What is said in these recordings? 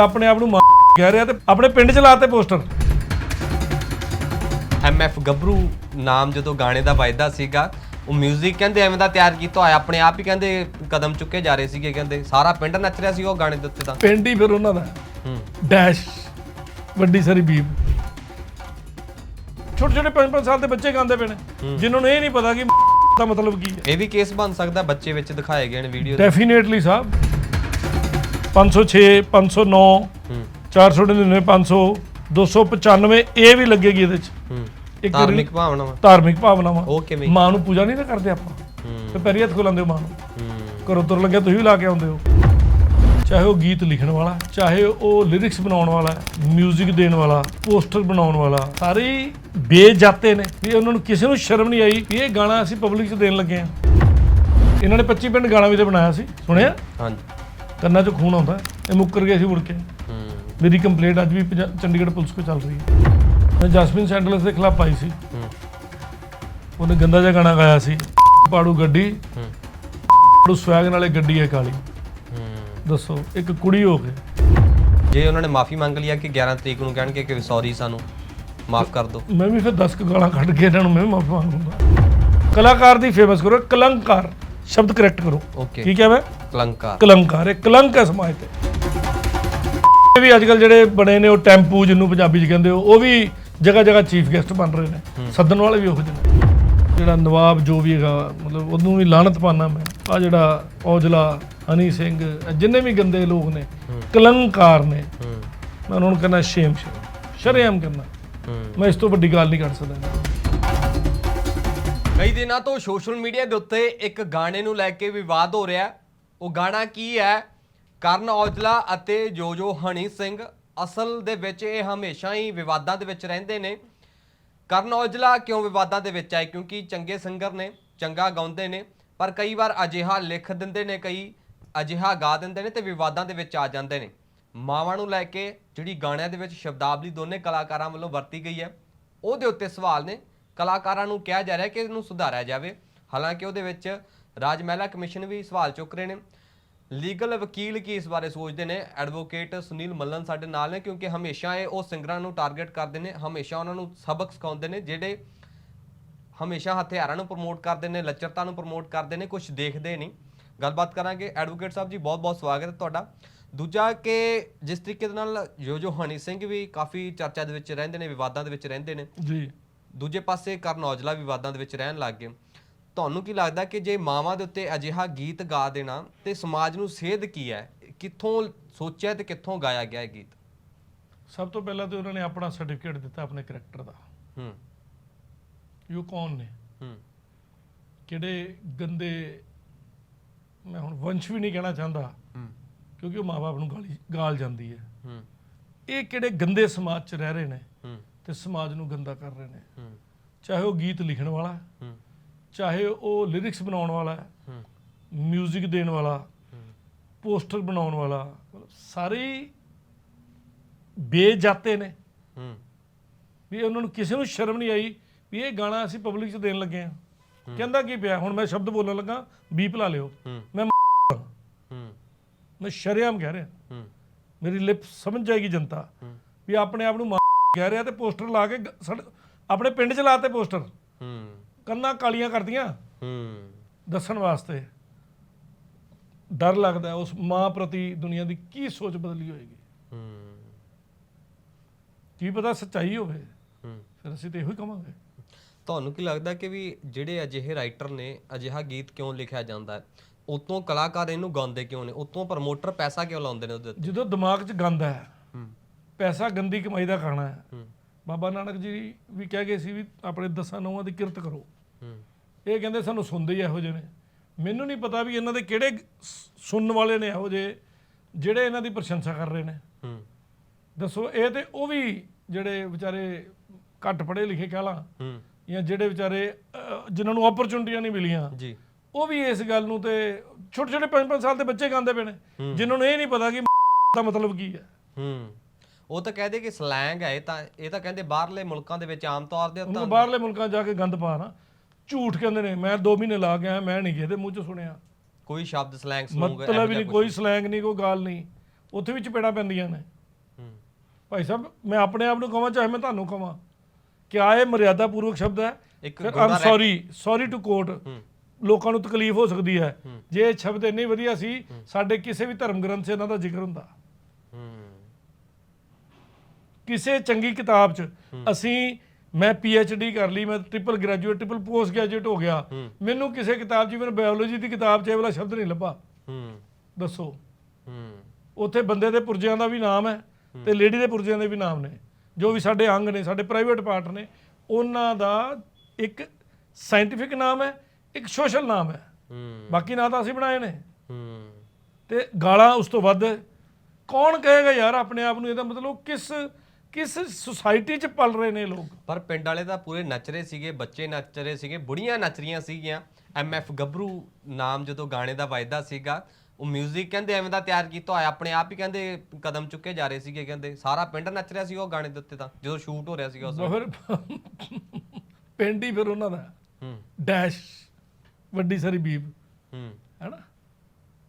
ਆਪਣੇ ਆਪ ਨੂੰ ਮਾਂ ਕਹਿ ਰਿਹਾ ਤੇ ਆਪਣੇ ਪਿੰਡ ਚ ਲਾਤੇ ਪੋਸਟਰ। ਐਮਐਫ ਗੱਭਰੂ ਨਾਮ ਜਦੋਂ ਗਾਣੇ ਦਾ ਵਾਅਦਾ ਸੀਗਾ ਉਹ 뮤직 ਕਹਿੰਦੇ ਐਵੇਂ ਦਾ ਤਿਆਰ ਕੀਤਾ ਹੋਇਆ ਆਪਣੇ ਆਪ ਹੀ ਕਹਿੰਦੇ ਕਦਮ ਚੁੱਕੇ ਜਾ ਰਹੇ ਸੀਗੇ ਕਹਿੰਦੇ ਸਾਰਾ ਪਿੰਡ ਨੱਚ ਰਿਹਾ ਸੀ ਉਹ ਗਾਣੇ ਦੇ ਉੱਤੇ ਤਾਂ। ਪਿੰਡ ਹੀ ਫਿਰ ਉਹਨਾਂ ਦਾ। ਹੂੰ। ਡੈਸ਼ ਵੱਡੀ ਸਾਰੀ ਬੀਬ ਛੋਟੇ ਛੋਟੇ 5-5 ਸਾਲ ਦੇ ਬੱਚੇ ਗਾਉਂਦੇ ਪਏ ਨੇ ਜਿਨ੍ਹਾਂ ਨੂੰ ਇਹ ਨਹੀਂ ਪਤਾ ਕਿ ਦਾ ਮਤਲਬ ਕੀ ਹੈ। ਇਹ ਵੀ ਕੇਸ ਬਣ ਸਕਦਾ ਬੱਚੇ ਵਿੱਚ ਦਿਖਾਏ ਗਏ ਨੇ ਵੀਡੀਓ ਡੈਫੀਨੇਟਲੀ ਸਾਹਿਬ 506 509 ਹੂੰ। 499 500 295 ਇਹ ਵੀ ਲੱਗੇਗੀ ਇਹਦੇ ਚ। ਇੱਕ ਧਾਰਮਿਕ ਭਾਵਨਾ ਵਾ। ਧਾਰਮਿਕ ਭਾਵਨਾਵਾਂ ਉਹ ਕਿਵੇਂ? ਮਾਂ ਨੂੰ ਪੂਜਾ ਨਹੀਂ ਨਾ ਕਰਦੇ ਆਪਾਂ। ਤੇ ਪੈਰੀ ਹੱਥ ਖੁਲਾਉਂਦੇ ਹੋ ਮਾਂ ਨੂੰ। ਹੂੰ। ਘਰੋਂ ਤੁਰ ਲੱਗਿਆ ਤੁਸੀਂ ਵੀ ਲਾ ਕੇ ਆਉਂਦੇ ਹੋ। ਚਾਹੇ ਉਹ ਗੀਤ ਲਿਖਣ ਵਾਲਾ ਚਾਹੇ ਉਹ ਲਿਰਿਕਸ ਬਣਾਉਣ ਵਾਲਾ 뮤직 ਦੇਣ ਵਾਲਾ ਪੋਸਟਰ ਬਣਾਉਣ ਵਾਲਾ ਸਾਰੇ ਬੇਜਾਤੇ ਨੇ। ਵੀ ਉਹਨਾਂ ਨੂੰ ਕਿਸੇ ਨੂੰ ਸ਼ਰਮ ਨਹੀਂ ਆਈ ਵੀ ਇਹ ਗਾਣਾ ਅਸੀਂ ਪਬਲਿਕ 'ਚ ਦੇਣ ਲੱਗੇ ਆ ਇਹਨਾਂ ਨੇ 25 ਪਿੰਡ ਗਾਣਾ ਵੀ ਤੇ ਬਣਾਇਆ ਸੀ। ਸੁਣਿਆ? ਹਾਂਜੀ। ਕੰਨਾਂ 'ਚ ਖੂਨ ਆਉਂਦਾ ਇਹ ਮੁੱਕਰ ਗਏ ਸੀ ਮੁੜ ਕੇ। ਮੇਰੀ ਕੰਪਲੇਂਟ ਅੱਜ ਵੀ ਪੰਜਾ- ਚੰਡੀਗੜ੍ਹ ਪੁਲਿਸ ਕੋਲ ਚੱਲ ਰਹੀ ਹੈ। ਮੈਂ ਜਸਮਿਨ ਸੈਂਡਲਸ ਦੇ ਖਿਲਾਫ ਪਾਈ ਸੀ। ਉਹਨੇ ਗੰਦਾ ਜਿਹਾ ਗਾਣਾ ਗਾਇਆ ਸੀ ਪਾੜੂ ਗੱਡੀ। ਪਾੜੂ ਸਵੈਗ ਨਾਲੇ ਗੱਡੀ ਹੈ ਕਾਲੀ। ਦੱਸੋ ਇੱਕ ਕੁੜੀ ਹੋ ਕੇ ਜੇ ਉਹਨਾਂ ਨੇ ਮਾਫੀ ਮੰਗ ਲਿਆ ਕਿ 11 ਤਰੀਕ ਨੂੰ ਕਹਿਣਗੇ ਕਿ ਸੌਰੀ ਸਾਨੂੰ ਮਾਫ ਕਰ ਦਿਓ। ਮੈਂ ਵੀ ਫਿਰ 10 ਕੁ ਗਾਲਾਂ ਕੱਢ ਕੇ ਇਹਨਾਂ ਨੂੰ ਮੈਂ ਮਾਫੀ ਮੰਗੂੰਗਾ। ਕਲਾਕਾਰ ਦੀ ਫੇਮਸ ਕਰੋ ਕਲੰਕਾਰ। ਸ਼ਬਦ ਕਰੈਕਟ ਕਰੋ। ਓਕੇ ਕੀ ਕਿਹਾ ਮੈਂ? ਕਲੰਕਾਰ। ਕਲੰਕਾਰ ਇਹ ਕਲੰਕ ਹੈ ਸਮਾਜ ਤੇ। ਇਹ ਵੀ ਅੱਜ ਕੱਲ ਜਿਹੜੇ ਬਣੇ ਨੇ ਉਹ ਟੈਂਪੂ ਜਿਹਨੂੰ ਪੰਜਾਬੀ ਚ ਕਹਿੰਦੇ ਹੋ ਉਹ ਵੀ ਜਗ੍ਹਾ ਜਗ੍ਹਾ ਚੀਫ ਗੈਸਟ ਬਣ ਰਹੇ ਨੇ। ਸੱਦਣ ਵਾਲੇ ਵੀ ਉਹ ਜਿਹੇ ਨੇ। ਜਿਹੜਾ ਨਵਾਬ ਜੋ ਵੀ ਹੈਗਾ ਮਤਲਬ ਉਹਨੂੰ ਵੀ ਲਾਹਨਤ ਪਾਣਾ ਮੈਂ। ਆ ਜਿਹੜਾ ਔਜਲਾ ਹਨੀ ਸਿੰਘ ਇਹ ਜਿੰਨੇ ਵੀ ਗੰਦੇ ਲੋਕ ਨੇ ਕਲੰਕਾਰ ਨੇ। ਹੂੰ। ਮੈਂ ਉਹਨਾਂ ਨੂੰ ਕਹਿੰਦਾ ਸ਼ੇਮ ਸ਼ੇਮ ਸ਼ਰੇਆਮ ਕਰਨਾ ਹੂੰ। ਮੈਂ ਇਸ ਤੋਂ ਵੱਡੀ ਗੱਲ ਨਹੀਂ ਕਰ ਸਕਦਾ। ਕਈ ਦਿਨਾਂ ਤੋਂ ਸੋਸ਼ਲ ਮੀਡੀਆ ਦੇ ਉੱਤੇ ਇੱਕ ਗਾਣੇ ਨੂੰ ਲੈ ਕੇ ਵਿਵਾਦ ਹੋ ਰਿਹਾ ਉਹ ਗਾਣਾ ਕੀ ਹੈ? ਕਰਨ ਔਜਲਾ ਅਤੇ ਜੋਜੋ ਹਣੀ ਸਿੰਘ। ਅਸਲ ਦੇ ਵਿੱਚ ਇਹ ਹਮੇਸ਼ਾ ਹੀ ਵਿਵਾਦਾਂ ਦੇ ਵਿੱਚ ਰਹਿੰਦੇ ਨੇ। ਕਰਨ ਔਜਲਾ ਕਿਉਂ ਵਿਵਾਦਾਂ ਦੇ ਵਿੱਚ ਆਏ? ਕਿਉਂਕਿ ਚੰਗੇ ਸਿੰਗਰ ਨੇ, ਚੰਗਾ ਗਾਉਂਦੇ ਨੇ। ਪਰ ਕਈ ਵਾਰ ਅਜਿਹਾ ਲਿਖ ਦਿੰਦੇ ਨੇ, ਕਈ ਅਜਿਹਾ ਗਾ ਦਿੰਦੇ ਨੇ ਤੇ ਵਿਵਾਦਾਂ ਦੇ ਵਿੱਚ ਆ ਜਾਂਦੇ ਨੇ। ਮਾਵਾਂ ਨੂੰ ਲੈ ਕੇ ਜਿਹੜੀ ਗਾਣਿਆਂ ਦੇ ਵਿੱਚ ਸ਼ਬਦਾਵਲੀ ਦੋਨੇ ਕਲਾਕਾਰਾਂ ਵੱਲੋਂ ਵਰਤੀ ਗਈ ਹੈ, ਉਹਦੇ ਉੱਤੇ ਸਵਾਲ ਨੇ। ਕਲਾਕਾਰਾਂ ਨੂੰ ਕਿਹਾ ਜਾ ਰਿਹਾ ਕਿ ਇਹਨੂੰ ਸੁਧਾਰਿਆ ਜਾਵੇ। ਹਾਲਾਂਕਿ ਉਹਦੇ ਵਿੱਚ ਰਾਜ ਮਹਿਲਾ ਕਮਿਸ਼ਨ ਵੀ ਸਵਾਲ ਚੁੱਕ ਰਹੇ ਨੇ। ਲੀਗਲ ਵਕੀਲ ਕੀ ਇਸ ਬਾਰੇ ਸੋਚਦੇ ਨੇ? ਐਡਵੋਕੇਟ ਸੁਨੀਲ ਮੱਲਨ ਸਾਡੇ ਨਾਲ ਨੇ ਕਿਉਂਕਿ ਹਮੇਸ਼ਾ ਇਹ ਉਹ ਸਿੰਗਰਾਂ ਨੂੰ ਟਾਰਗੇਟ ਕਰਦੇ ਨੇ, ਹਮੇਸ਼ਾ ਉਹਨਾਂ ਨੂੰ ਸਬਕ ਸਿਖਾਉਂਦੇ ਨੇ, ਜਿਹੜੇ ਹਮੇਸ਼ਾ ਹਥਿਆਰਾਂ ਨੂੰ ਪ੍ਰਮੋਟ ਕਰਦੇ ਨੇ, ਲੱਚਰਤਾ ਨੂੰ ਪ੍ਰਮੋਟ ਕਰਦੇ ਨੇ ਕੁਝ ਦੇਖਦੇ ਨਹੀਂ। ਗੱਲਬਾਤ ਕਰਾਂਗੇ। ਐਡਵੋਕੇਟ ਸਾਹਿਬ ਜੀ, ਬਹੁਤ ਬਹੁਤ ਸਵਾਗਤ ਹੈ ਤੁਹਾਡਾ। ਦੂਜਾ ਕਿ ਜਿਸ ਤਰੀਕੇ ਦੇ ਨਾਲ ਜੋ ਜੋ ਹਣੀ ਸਿੰਘ ਵੀ ਕਾਫੀ ਚਰਚਾ ਦੇ ਵਿੱਚ ਰਹਿੰਦੇ ਨੇ, ਵਿਵਾਦਾਂ ਦੇ ਵਿੱਚ ਰਹਿੰਦੇ ਨੇ। ਜੀ। ਦੂਜੇ ਪਾਸੇ ਕਰਨ ਔਜਲਾ ਵਿਵਾਦਾਂ ਦੇ ਵਿੱਚ ਰਹਿਣ ਲੱਗ ਗਏ। ਤੁਹਾਨੂੰ ਕੀ ਲੱਗਦਾ ਕਿ ਜੇ ਮਾਵਾਂ ਦੇ ਉੱਤੇ ਅਜਿਹਾ ਗੀਤ ਗਾ ਦੇਣਾ ਤੇ ਸਮਾਜ ਨੂੰ ਸੇਧ ਕੀ ਹੈ? ਕਿੱਥੋਂ ਸੋਚਿਆ ਤੇ ਕਿੱਥੋਂ ਗਾਇਆ ਗਿਆ ਇਹ ਗੀਤ? ਸਭ ਤੋਂ ਪਹਿਲਾਂ ਤੇ ਉਹਨਾਂ ਨੇ ਆਪਣਾ ਸਰਟੀਫਿਕੇਟ ਦਿੱਤਾ ਆਪਣੇ ਕਰੈਕਟਰ ਦਾ। ਹੂੰ। ਉਹ ਕੌਣ ਨੇ? ਹੂੰ। ਕਿਹੜੇ ਗੰਦੇ ਮੈਂ ਹੁਣ ਵੰਸ਼ ਵੀ ਨਹੀਂ ਕਹਿਣਾ ਚਾਹੁੰਦਾ ਹੂੰ। ਕਿਉਂਕਿ ਉਹ ਮਾਪੇ ਨੂੰ ਗਾਲੀ ਗਾਲ ਜਾਂਦੀ ਹੈ। ਹੂੰ। ਇਹ ਕਿਹੜੇ ਗੰਦੇ ਸਮਾਜ 'ਚ ਰਹਿ ਰਹੇ ਨੇ? ਤੇ ਸਮਾਜ ਨੂੰ ਗੰਦਾ ਕਰ ਰਹੇ ਨੇ। ਚਾਹੇ ਉਹ ਗੀਤ ਲਿਖਣ ਵਾਲਾ ਚਾਹੇ ਉਹ ਲਿਰਿਕਸ ਬਣਾਉਣ ਵਾਲਾ 직 ਦੇਣ ਵਾਲਾ ਪੋਸਟਰ ਬਣਾਉਣ ਵਾਲਾ ਸਾਰੇ ਬੇਜਾਤੇ ਨੇ। ਵੀ ਉਹਨਾਂ ਨੂੰ ਕਿਸੇ ਨੂੰ ਸ਼ਰਮ ਨਹੀਂ ਆਈ ਵੀ ਇਹ ਗਾਣਾ ਅਸੀਂ ਪਬਲਿਕ 'ਚ ਦੇਣ ਲੱਗੇ ਆ ਕਹਿੰਦਾ ਕੀ ਪਿਆ? ਹੁਣ ਮੈਂ ਸ਼ਬਦ ਬੋਲਣ ਲੱਗਾ ਬੀਪ ਲਾ ਲਿਓ। ਮੈਂ ਮੈਂ ਸ਼ਰੇਆਮ ਕਹਿ ਰਿਹਾ। ਮੇਰੀ ਲਿਪ ਸਮਝ ਜਾਏਗੀ ਜਨਤਾ ਵੀ ਆਪਣੇ ਆਪ ਨੂੰ ਕਹਿ ਰਿਹਾ ਤੇ ਪੋਸਟਰ ਲਾ ਕੇ ਗ- ਸੜ- ਆਪਣੇ ਪਿੰਡ 'ਚ ਲਾਤੇ ਪੋਸਟਰ। ਹੂੰ। ਕੰਨਾਂ ਕਾਲੀਆਂ ਕਰਦੀਆਂ। ਹੂੰ। ਦੱਸਣ ਵਾਸਤੇ। ਡਰ ਲੱਗਦਾ ਹੈ ਉਸ ਮਾਂ ਪ੍ਰਤੀ ਦੁਨੀਆ ਦੀ ਕੀ ਸੋਚ ਬਦਲੀ ਹੋਏਗੀ? ਹੂੰ। ਕੀ ਪਤਾ ਸੱਚਾਈ ਹੋਵੇ? ਹੂੰ। ਫਿਰ ਅਸੀਂ ਤੇ ਇਹੋ ਹੀ ਕਵਾਂਗੇ। ਤੁਹਾਨੂੰ ਕੀ ਲੱਗਦਾ ਕਿ ਵੀ ਜਿਹੜੇ ਅਜਿਹੇ ਰਾਈਟਰ ਨੇ ਅਜਿਹਾ ਗੀਤ ਕਿਉਂ ਲਿਖਿਆ ਜਾਂਦਾ ਹੈ? ਉਤੋਂ ਕਲਾਕਾਰ ਇਹਨੂੰ ਗਾਉਂਦੇ ਕਿਉਂ ਨੇ? ਉਤੋਂ ਪ੍ਰਮੋਟਰ ਪੈਸਾ ਕਿਉਂ ਲਾਉਂਦੇ ਨੇ ਉਹਦੇ ਉੱਤੇ? ਜਦੋਂ ਦਿਮਾਗ 'ਚ ਗੰਦ ਹੈ ਹੂੰ ਪੈਸਾ ਗੰਦੀ ਕਮਾਈ ਦਾ ਖਾਣਾ ਹੈ। ਬਾਬਾ ਨਾਨਕ ਜੀ ਵੀ ਕਹਿ ਗਏ ਸੀ ਵੀ ਆਪਣੇ ਦਸਾਂ ਨੌਵਾਂ ਦੀ ਕਿਰਤ ਕਰੋ। ਇਹ ਕਹਿੰਦੇ ਸਾਨੂੰ ਸੁਣਦੇ ਹੀ ਇਹੋ ਜਿਹੇ ਨੇ। ਮੈਨੂੰ ਨਹੀਂ ਪਤਾ ਵੀ ਇਹਨਾਂ ਦੇ ਕਿਹੜੇ ਸੁਣਨ ਵਾਲੇ ਨੇ ਇਹੋ ਜਿਹੇ ਜਿਹੜੇ ਇਹਨਾਂ ਦੀ ਪ੍ਰਸ਼ੰਸਾ ਕਰ ਰਹੇ ਨੇ। ਦੱਸੋ ਇਹ ਤੇ ਉਹ ਵੀ ਜਿਹੜੇ ਵਿਚਾਰੇ ਘੱਟ ਪੜ੍ਹੇ ਲਿਖੇ ਕਹਿ ਲਾਂ ਜਾਂ ਜਿਹੜੇ ਵਿਚਾਰੇ ਜਿਨ੍ਹਾਂ ਨੂੰ ਓਪਰਚੁਨਿਟੀਆਂ ਨਹੀਂ ਮਿਲੀਆਂ। ਜੀ। ਉਹ ਵੀ ਇਸ ਗੱਲ ਨੂੰ ਤੇ ਛੋਟੇ ਛੋਟੇ 5-5 ਸਾਲ ਦੇ ਬੱਚੇ ਗਾਉਂਦੇ ਪਏ ਨੇ। ਜਿਨ੍ਹਾਂ ਨੂੰ ਇਹ ਨਹੀਂ ਪਤਾ ਕਿ ਦਾ ਮਤਲਬ ਕੀ ਹੈ। ਹੂੰ। ਉਹ ਤਾਂ ਕਹਦੇ ਕਿ ਸਲੈਂਗ ਹੈ ਇਹ ਤਾਂ ਇਹ ਤਾਂ ਕਹਿੰਦੇ ਬਾਹਰਲੇ ਮੁਲਕਾਂ ਦੇ ਵਿੱਚ ਆਮ ਤੌਰ ਦੇ ਉੱਤੇ ਉਹਨੂੰ ਬਾਹਰਲੇ ਮੁਲਕਾਂ ਜਾ ਕੇ ਗੰਦ ਪਾ ਨਾ। ਝੂਠ ਕਹਿੰਦੇ ਨੇ ਮੈਂ 2 ਮਹੀਨੇ ਲਾ ਕੇ ਆਇਆ ਮੈਂ ਨਹੀਂ ਕਿਸੇ ਦੇ ਮੂੰਹ 'ਚ ਸੁਣਿਆ। ਕੋਈ ਸ਼ਬਦ ਸਲੈਂਗ ਸਮੂਹ ਮਤਲਬ ਹੀ ਨਹੀਂ ਕੋਈ ਸਲੈਂਗ ਨਹੀਂ ਕੋਈ ਗੱਲ ਨਹੀਂ। ਉੱਥੇ ਵੀ ਚਪੇੜਾਂ ਪੈਂਦੀਆਂ ਨੇ। ਹੂੰ। ਭਾਈ ਸਾਹਿਬ ਮੈਂ ਆਪਣੇ ਆਪ ਨੂੰ ਕਹਾਂ ਚਾਹੇ ਮੈਂ ਤੁਹਾਨੂੰ ਕਹਾਂ ਕਿਆ ਇਹ ਮਰਿਆਦਾ ਪੂਰਵਕ ਸ਼ਬਦ ਹੈ? ਇੱਕ ਫਿਰ ਆਮ ਰਹਿ- ਸੌਰੀ ਸੌਰੀ ਟੂ ਕੋਟ ਲੋਕਾਂ ਨੂੰ ਤਕਲੀਫ ਹੋ ਸਕਦੀ ਹੈ। ਜੇ ਇਹ ਸ਼ਬਦ ਇੰਨੇ ਵਧੀਆ ਸੀ ਸਾਡੇ ਕਿਸੇ ਵੀ ਧਰਮ ਗ੍ਰੰਥ 'ਚ ਇਹਨਾਂ ਦਾ ਜ਼ਿਕਰ ਹੁੰਦਾ। ਹੂੰ। ਕਿਸੇ ਚੰਗੀ ਕਿਤਾਬ 'ਚ ਅਸੀਂ ਮੈਂ ਡੀ ਕਰ ਲਈ ਮੈਂ triple graduate triple post graduate ਹੋ ਗਿਆ। ਮੈਨੂੰ ਕਿਸੇ ਕਿਤਾਬ 'ਚ ਮੈਨੂੰ ਬਾਇਓਲੋਜੀ ਦੀ ਕਿਤਾਬ 'ਚ ਇਹ ਵਾਲਾ ਸ਼ਬਦ ਨਹੀਂ ਲੱਭਾ। ਹੂੰ। ਦੱਸੋ। ਹੂੰ। ਉੱਥੇ ਬੰਦੇ ਦੇ ਪੁਰਜਿਆਂ ਦਾ ਵੀ ਨਾਮ ਹੈ ਤੇ ਲੇਡੀ ਦੇ ਪੁਰਜਿਆਂ ਦੇ ਵੀ ਨਾਮ ਨੇ। ਜੋ ਵੀ ਸਾਡੇ ਅੰਗ ਨੇ ਸਾਡੇ ਪ੍ਰਾਈਵੇਟ ਪਾਰਟ ਨੇ ਉਹਨਾਂ ਦਾ ਇੱਕ ਸਾਇੰਟੀਫਿਕ ਨਾਮ ਹੈ ਇੱਕ ਸੋਸ਼ਲ ਨਾਮ ਹੈ। ਹੂੰ। ਬਾਕੀ ਨਾਂ ਤਾਂ ਅਸੀਂ ਬਣਾਏ ਨੇ। ਹੂੰ। ਤੇ ਗਾਲਾਂ ਉਸ ਤੋਂ ਵੱਧ। ਕੌਣ ਕਹੇਗਾ ਯਾਰ ਆਪਣੇ ਆਪ ਨੂੰ ਇਹਦਾ ਮਤਲਬ ਕਿਸ ਕਿਸ ਸੁਸਾਇਟੀ 'ਚ ਪਲ ਰਹੇ ਨੇ ਲੋਕ? ਪਰ ਪਿੰਡ ਵਾਲੇ ਤਾਂ ਪੂਰੇ ਨੱਚ ਰਹੇ ਸੀਗੇ ਬੱਚੇ ਨੱਚ ਰਹੇ ਸੀਗੇ ਬੁੜੀਆਂ ਨੱਚ ਰਹੀਆਂ ਸੀਗੀਆਂ। ਐਮਐਫ ਗੱਭਰੂ ਨਾਮ ਜਦੋਂ ਗਾਣੇ ਦਾ ਵਾਇਦਾ ਸੀਗਾ ਉਹ 뮤직 ਕਹਿੰਦੇ ਐਵੇਂ ਦਾ ਤਿਆਰ ਕੀਤਾ ਹੋਇਆ ਆਪਣੇ ਆਪ ਹੀ ਕਹਿੰਦੇ ਕਦਮ ਚੁੱਕੇ ਜਾ ਰਹੇ ਸੀਗੇ ਕਹਿੰਦੇ। ਸਾਰਾ ਪਿੰਡ ਨੱਚ ਰਿਹਾ ਸੀ ਉਹ ਗਾਣੇ ਦੇ ਉੱਤੇ ਤਾਂ ਜਦੋਂ ਸ਼ੂਟ ਹੋ ਰਿਹਾ ਸੀਗਾ ਉਸ ਫਿਰ ਪਿੰਡ ਹੀ ਫਿਰ ਉਹਨਾਂ ਦਾ। ਹੂੰ। ਡੈਸ਼ ਵੱਡੀ ਸਾਰੀ ਬੀਬ ਹੂੰ। ਹੈਨਾ?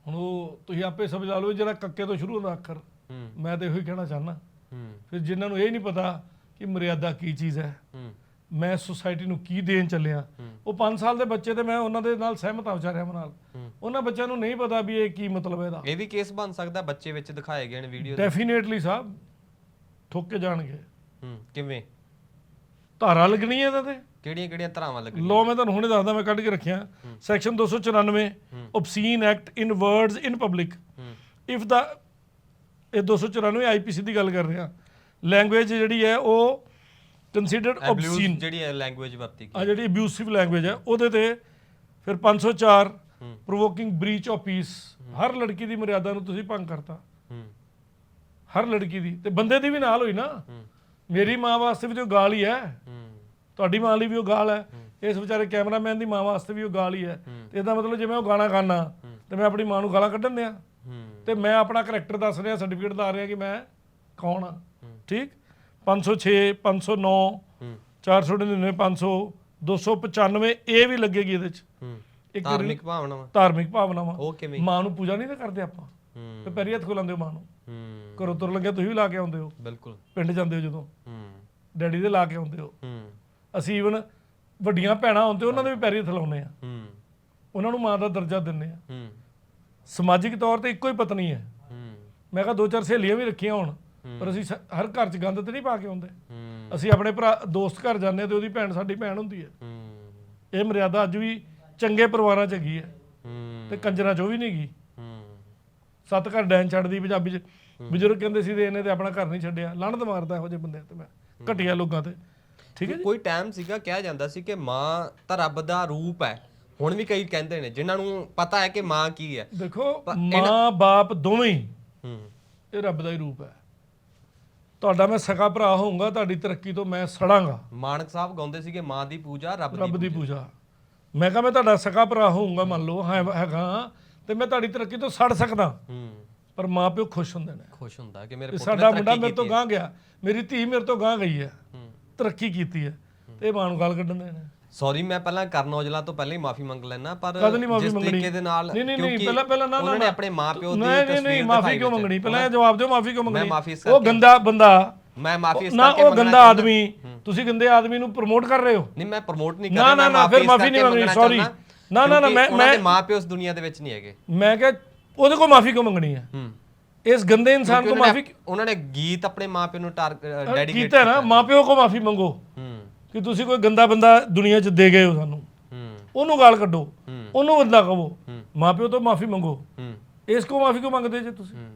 ਹੁਣ ਉਹ ਤੁਸੀਂ ਆਪੇ ਸਮਝ ਲਾ ਲਓ ਜਿਹੜਾ ਕੱਕੇ ਤੋਂ ਸ਼ੁਰੂ ਹੁੰਦਾ ਅੱਖਰ। ਹੂੰ। ਮੈਂ ਤਾਂ ਇਹੋ ਹੀ ਕਹਿਣਾ ਚਾਹਨਾ ਹੂੰ ਫਿਰ ਜਿਨ੍ਹਾਂ ਨੂੰ ਇਹ ਨਹੀਂ ਪਤਾ ਕਿ ਮਰਿਆਦਾ ਕੀ ਚੀਜ਼ ਹੈ ਮੈਂ ਸੁਸਾਇਟੀ ਨੂੰ ਕੀ ਦੇਣ ਚੱਲਿਆ। ਉਹ 5 ਸਾਲ ਦੇ ਬੱਚੇ ਤੇ ਮੈਂ ਉਹਨਾਂ ਦੇ ਨਾਲ ਸਹਿਮਤ ਹਾਂ ਵਿਚਾਰਿਆਂ ਨਾਲ। ਉਹਨਾਂ ਬੱਚਿਆਂ ਨੂੰ ਨਹੀਂ ਪਤਾ ਵੀ ਇਹ ਕੀ ਮਤਲਬ ਹੈ ਇਹਦਾ। ਇਹ ਵੀ ਕੇਸ ਬਣ ਸਕਦਾ ਬੱਚੇ ਵਿੱਚ ਦਿਖਾਏ ਗਏ ਨੇ ਵੀਡੀਓ ਡੈਫੀਨੇਟਲੀ ਸਾਹਿਬ ਠੋਕ ਕੇ ਜਾਣਗੇ। ਹੂੰ ਕਿਵੇਂ? ਧਾਰਾ ਲੱਗਣੀ ਹੈ ਇਹਦਾ ਤੇ? ਕਿਹੜੀਆਂ ਕਿਹੜੀਆਂ ਧਰਾਵਾਂ ਲੱਗੀਆਂ ਲੋ ਮੈਂ ਤੁਹਾਨੂੰ ਹੁਣੇ ਦੱਸਦਾ ਮੈਂ ਕੱਢ ਕੇ ਰੱਖਿਆ। Section 294 obscene act in words in public if ਦਾ ਇਹ 294 ਆਈਪੀਸੀ ਦੀ ਗੱਲ ਕਰ ਰਿਹਾ। ਲੈਂਗੁਏਜ ਜਿਹੜੀ ਹੈ ਉਹ ਕੰਸੀਡਰਡ obscene ਜਿਹੜੀ ਹੈ ਲੈਂਗੁਏਜ ਵਰਤੀ ਆ ਜਿਹੜੀ ਅਬਿਊਸਿਵ ਲੈਂਗੁਏਜ ਹੈ ਉਹਦੇ ਤੇ ਫਿਰ 504 ਹੂੰ। ਪ੍ਰੋਵੋਕਿੰਗ ਬ੍ਰੀਚ ਆਫ ਪੀਸ ਹਰ ਲੜਕੀ ਦੀ ਮਰਿਆਦਾ ਨੂੰ ਤੁਸੀਂ ਭੰਗ ਕਰਤਾ। ਹਰ ਲੜਕੀ ਦੀ। ਤੇ ਬੰਦੇ ਦੀ ਵੀ ਨਾਲ ਹੋਈ ਨਾ। ਮੇਰੀ ਮਾਂ ਵਾਸਤੇ ਵੀ ਉਹ ਗਾਲ ਹੀ ਹੈ। ਤੁਹਾਡੀ ਮਾਂ ਲਈ ਵੀ ਉਹ ਗਾਲ ਹੈ। ਇਸ ਵਿਚਾਰੇ ਕੈਮਰਾਮੈਨ ਦੀ ਮਾਂ ਵਾਸਤੇ ਵੀ ਉਹ ਗਾਲ ਹੀ ਹੈ। ਤੇ ਇਹਦਾ ਮਤਲਬ ਜੇ ਮੈਂ ਉਹ ਗਾਣਾ ਗਾਣਾ ਤੇ ਮੈਂ ਆਪਣੀ ਮਾਂ ਨੂੰ ਗਾਲਾਂ ਕੱਢਣ ਦਿਆਂ। ਤੇ ਮੈਂ ਆਪਣਾ ਕਰੈਕਟਰ ਦੱਸ ਰਿਹਾ ਸਰਟੀਫਿਕੇਟ ਦਾ ਰਿਹਾ ਕਿ ਮੈਂ ਕੌਣ ਆ। ਠੀਕ? 506 509 ਹੂੰ। 499 500 295 ਇਹ ਵੀ ਲੱਗੇਗੀ ਇਹਦੇ ਚ। ਇੱਕ ਧਾਰਮਿਕ ਭਾਵਨਾਵਾਂ ਧਾਰਮਿਕ ਭਾਵਨਾਵਾਂ ਉਹ ਕਿਵੇਂ? ਮਾਂ ਨੂੰ ਪੂਜਾ ਨਹੀਂ ਕਰਦੇ ਆਪਾਂ। ਤੇ ਪੈਰੀ ਹੱਥ ਖੋਲਾਉਂਦੇ ਹੋ ਮਾਂ ਨੂੰ। ਘਰੋਂ ਤੁਰ ਲੱਗਿਆ ਤੁਸੀਂ ਵੀ ਲਾ ਕੇ ਆਉਂਦੇ ਹੋ। ਬਿਲਕੁਲ। ਪਿੰਡ ਜਾਂਦੇ ਹੋ ਜਦੋਂ। ਡੈਡੀ ਦੇ ਲਾ ਕੇ ਆਉਂਦੇ ਹੋ। ਅਸੀਂ ਇਵਨ ਵੱਡੀਆਂ ਭੈਣਾਂ ਹੁੰਦੇ ਉਹਨਾਂ ਦੇ ਵੀ ਪੈਰੀ ਹੱਥ ਲਾਉਂਦੇ ਆ ਉਹਨਾਂ ਨੂੰ ਮਾਂ ਦਾ ਦਰਜਾ ਦਿੰਦੇ ਆ ਸਮਾਜਿਕ ਤੌਰ ਤੇ ਇੱਕੋ ਹੀ ਪਤਨੀ ਹੈ। ਹੂੰ। ਮੈਂ ਕਿਹਾ ਦੋ ਚਾਰ ਸਹੇਲੀਆਂ ਵੀ ਰੱਖੀਆਂ ਹੁਣ ਪਰ ਅਸੀਂ ਸ- ਹਰ ਘਰ 'ਚ ਗੰਦ ਤੇ ਨਹੀਂ ਪਾ ਕੇ ਆਉਂਦੇ। ਹੂੰ। ਅਸੀਂ ਆਪਣੇ ਭਰਾ ਦੋਸਤ ਘਰ ਜਾਂਦੇ ਹਾਂ ਤੇ ਉਹਦੀ ਭੈਣ ਸਾਡੀ ਭੈਣ ਹੁੰਦੀ ਹੈ। ਹੂੰ। ਇਹ ਮਰਿਆਦਾ ਅੱਜ ਵੀ ਚੰਗੇ ਪਰਿਵਾਰਾਂ 'ਚ ਹੈਗੀ ਹੈ ਹੂੰ। ਤੇ ਕੰਜਰਾਂ 'ਚ ਉਹ ਵੀ ਨਹੀਂ ਗਈ ਹੂੰ। ਸੱਤ ਘਰ ਡੈਨ ਛੱਡਦੀ ਪੰਜਾਬੀ 'ਚ। ਬਜ਼ੁਰਗ ਕਹਿੰਦੇ ਸੀ ਤੇ ਇਹਨੇ ਤੇ ਆਪਣਾ ਘਰ ਨਹੀਂ ਛੱਡਿਆ। ਲਣਦ ਮਾਰਦਾ ਇਹੋ ਜਿਹੇ ਬੰਦਿਆਂ ਤੇ ਮੈਂ ਘਟੀਆ ਲੋਕਾਂ ਤੇ। ਠੀਕ ਹੈ ਜੀ? ਕੋਈ ਟਾਈਮ ਸੀਗਾ ਕਿਹਾ ਜਾਂਦਾ ਸੀ ਕਿ ਮਾਂ ਤਾਂ ਰੱਬ ਦਾ ਰੂਪ ਹੈ। ਹੁਣ ਵੀ ਕਈ ਕਹਿੰਦੇ ਨੇ ਜਿਨ੍ਹਾਂ ਨੂੰ ਪਤਾ ਹੈ ਕਿ ਮਾਂ ਕੀ ਹੈ। ਦੇਖੋ ਮਾਂ ਬਾਪ ਦੋਵੇਂ ਹੀ। ਹੂੰ। ਇਹ ਰੱਬ ਦਾ ਹੀ ਰੂਪ ਹੈ। ਤੁਹਾਡਾ ਮੈਂ ਸਕਾ ਭਰਾ ਹੋਊਂਗਾ ਤੁਹਾਡੀ ਤਰੱਕੀ ਤੋਂ ਮੈਂ ਸੜਾਂਗਾ। ਮਾਨਕ ਸਾਹਿਬ ਗਾਉਂਦੇ ਸੀਗੇ ਮਾਂ ਦੀ ਪੂਜਾ ਰੱਬ ਦੀ ਰੱਬ ਦੀ ਪੂਜਾ। ਮੈਂ ਕਹਾਂ ਮੈਂ ਤੁਹਾਡਾ ਸਕਾ ਭਰਾ ਹੋਊਂਗਾ ਮੰਨ ਲਓ ਹਾਂ ਹੈਗਾ ਤੇ ਮੈਂ ਤੁਹਾਡੀ ਤਰੱਕੀ ਤੋਂ ਸੜ ਸਕਦਾ। ਹੂੰ। ਪਰ ਮਾਂ ਪਿਓ ਖੁਸ਼ ਹੁੰਦੇ ਨੇ। ਖੁਸ਼ ਹੁੰਦਾ ਕਿ ਮੇਰੇ ਤੇ ਪੁੱਤ ਨੇ ਸਾਡਾ ਮੁੰਡਾ ਤਰੱਕੀ ਮੇਰੇ ਤੋਂ ਕੀਤੀ ਗਾਂ ਗਿਆ ਮੇਰੀ ਧੀ ਮੇਰੇ ਤੋਂ ਗਾਂ ਗਈ ਹੈ। ਹੂੰ। ਤਰੱਕੀ ਕੀਤੀ ਹੈ। ਤੇ ਇਹ ਮਾਂ ਨੂੰ ਗੱਲ ਕੱਢਣ ਦੇ ਨੇ ਸੌਰੀ ਮੈਂ ਪਹਿਲਾਂ ਕਰਨ ਔਜਲਾ ਤੋਂ ਪਹਿਲਾਂ ਹੀ ਮਾਫੀ ਮੰਗ ਲੈਣਾ ਪਰ ਕਦ ਨਹੀਂ ਮਾਫੀ ਜਿਸ ਮੰਗਣੀ? ਤਰੀਕੇ ਦੇ ਨਾਲ ਨਹੀਂ ਨਹੀਂ ਨਹੀਂ ਕਿਉਂਕਿ ਪਹਿਲਾਂ ਪਹਿਲਾਂ ਨਾ ਨਾ ਉਹਨਾਂ ਨੇ ਨਾ। ਆਪਣੇ ਮਾਪਿਓ ਦੀ ਨਹੀਂ ਨਹੀਂ ਤਸਵੀਰ ਨਹੀਂ ਮਾਫੀ ਦਿਖਾਈ ਕਿਉਂ ਵਿੱਚ। ਮੰਗਣੀ? ਪਹਿਲਾਂ ਇਹ ਜਵਾਬ ਦਿਓ ਮਾਫੀ ਕਿਉਂ ਮੰਗਣੀ? ਮਾਫ਼ੀ ਇਸ ਉਹ ਕਰਕੇ ਗੰਦਾ ਬੰਦਾ ਮੈਂ ਮਾਫੀ ਇਸ ਨਾ ਕਰਕੇ ਉਹ ਮੰਗਣਾ ਗੰਦਾ ਚਾਹੁੰਦਾ। ਆਦਮੀ। ਤੁਸੀਂ ਗੰਦੇ ਆਦਮੀ ਨੂੰ ਪ੍ਰਮੋਟ ਕਰ ਰਹੇ ਹੋ। ਨਹੀਂ ਮੈਂ ਪ੍ਰਮੋਟ ਨਹੀਂ ਕਰ ਨਾ ਰਿਹਾ ਨਾ ਮੈਂ ਨਾ ਫਿਰ ਇਸ ਮਾਫੀ ਨਹੀਂ ਮੰਗਣੀ ਮੰਗਣਾ ਚਾਹੁੰਦਾ, ਨਾ ਨਾ ਨਾ ਕਿਉਂਕਿ ਮੈਂ ਉਹਨਾਂ ਦੇ ਮੈਂ ਮਾਪਿਓ ਇਸ ਦੁਨੀਆ ਦੇ ਵਿੱਚ ਨਹੀਂ ਹੈਗੇ। ਮੈਂ ਕਿਹਾ ਉਹਦੇ ਕੋਲ ਮਾਫੀ ਕਿਉਂ ਮੰਗਣੀ ਹੈ? ਹੂੰ। ਇਸ ਗੰਦੇ ਇਨਸਾਨ ਕਿਉਂਕਿ ਉਹਨਾਂ ਮਾਫੀ ਨੇ- ਉਹਨਾਂ ਨੇ ਗੀਤ ਆਪਣੇ ਮਾਪਿਓ ਨੂੰ ਡੈਡੀਕੇਟ ਕੀਤਾ ਹੈ ਨਾ ਮਾਪਿਓ ਕੋ ਮਾਫੀ ਮੰਗੋ। ਹੂੰ। ਕਿ ਤੁਸੀਂ ਕੋਈ ਗੰਦਾ ਬੰਦਾ ਦੁਨੀਆ 'ਚ ਦੇ ਗਏ ਹੋ ਸਾਨੂੰ। ਹੂੰ। ਉਹਨੂੰ ਗਾਲ ਕੱਢੋ। ਹੂੰ। ਉਹਨੂੰ ਬੰਦਾ ਕਹੋ ਹੂੰ। ਮਾਪਿਓ ਤੋਂ ਮਾਫੀ ਮੰਗੋ। ਹੂੰ। ਇਸ ਕੋ ਮਾਫੀ ਕਿਉਂ ਮੰਗਦੇ ਜੇ ਤੁਸੀਂ? ਹੂੰ।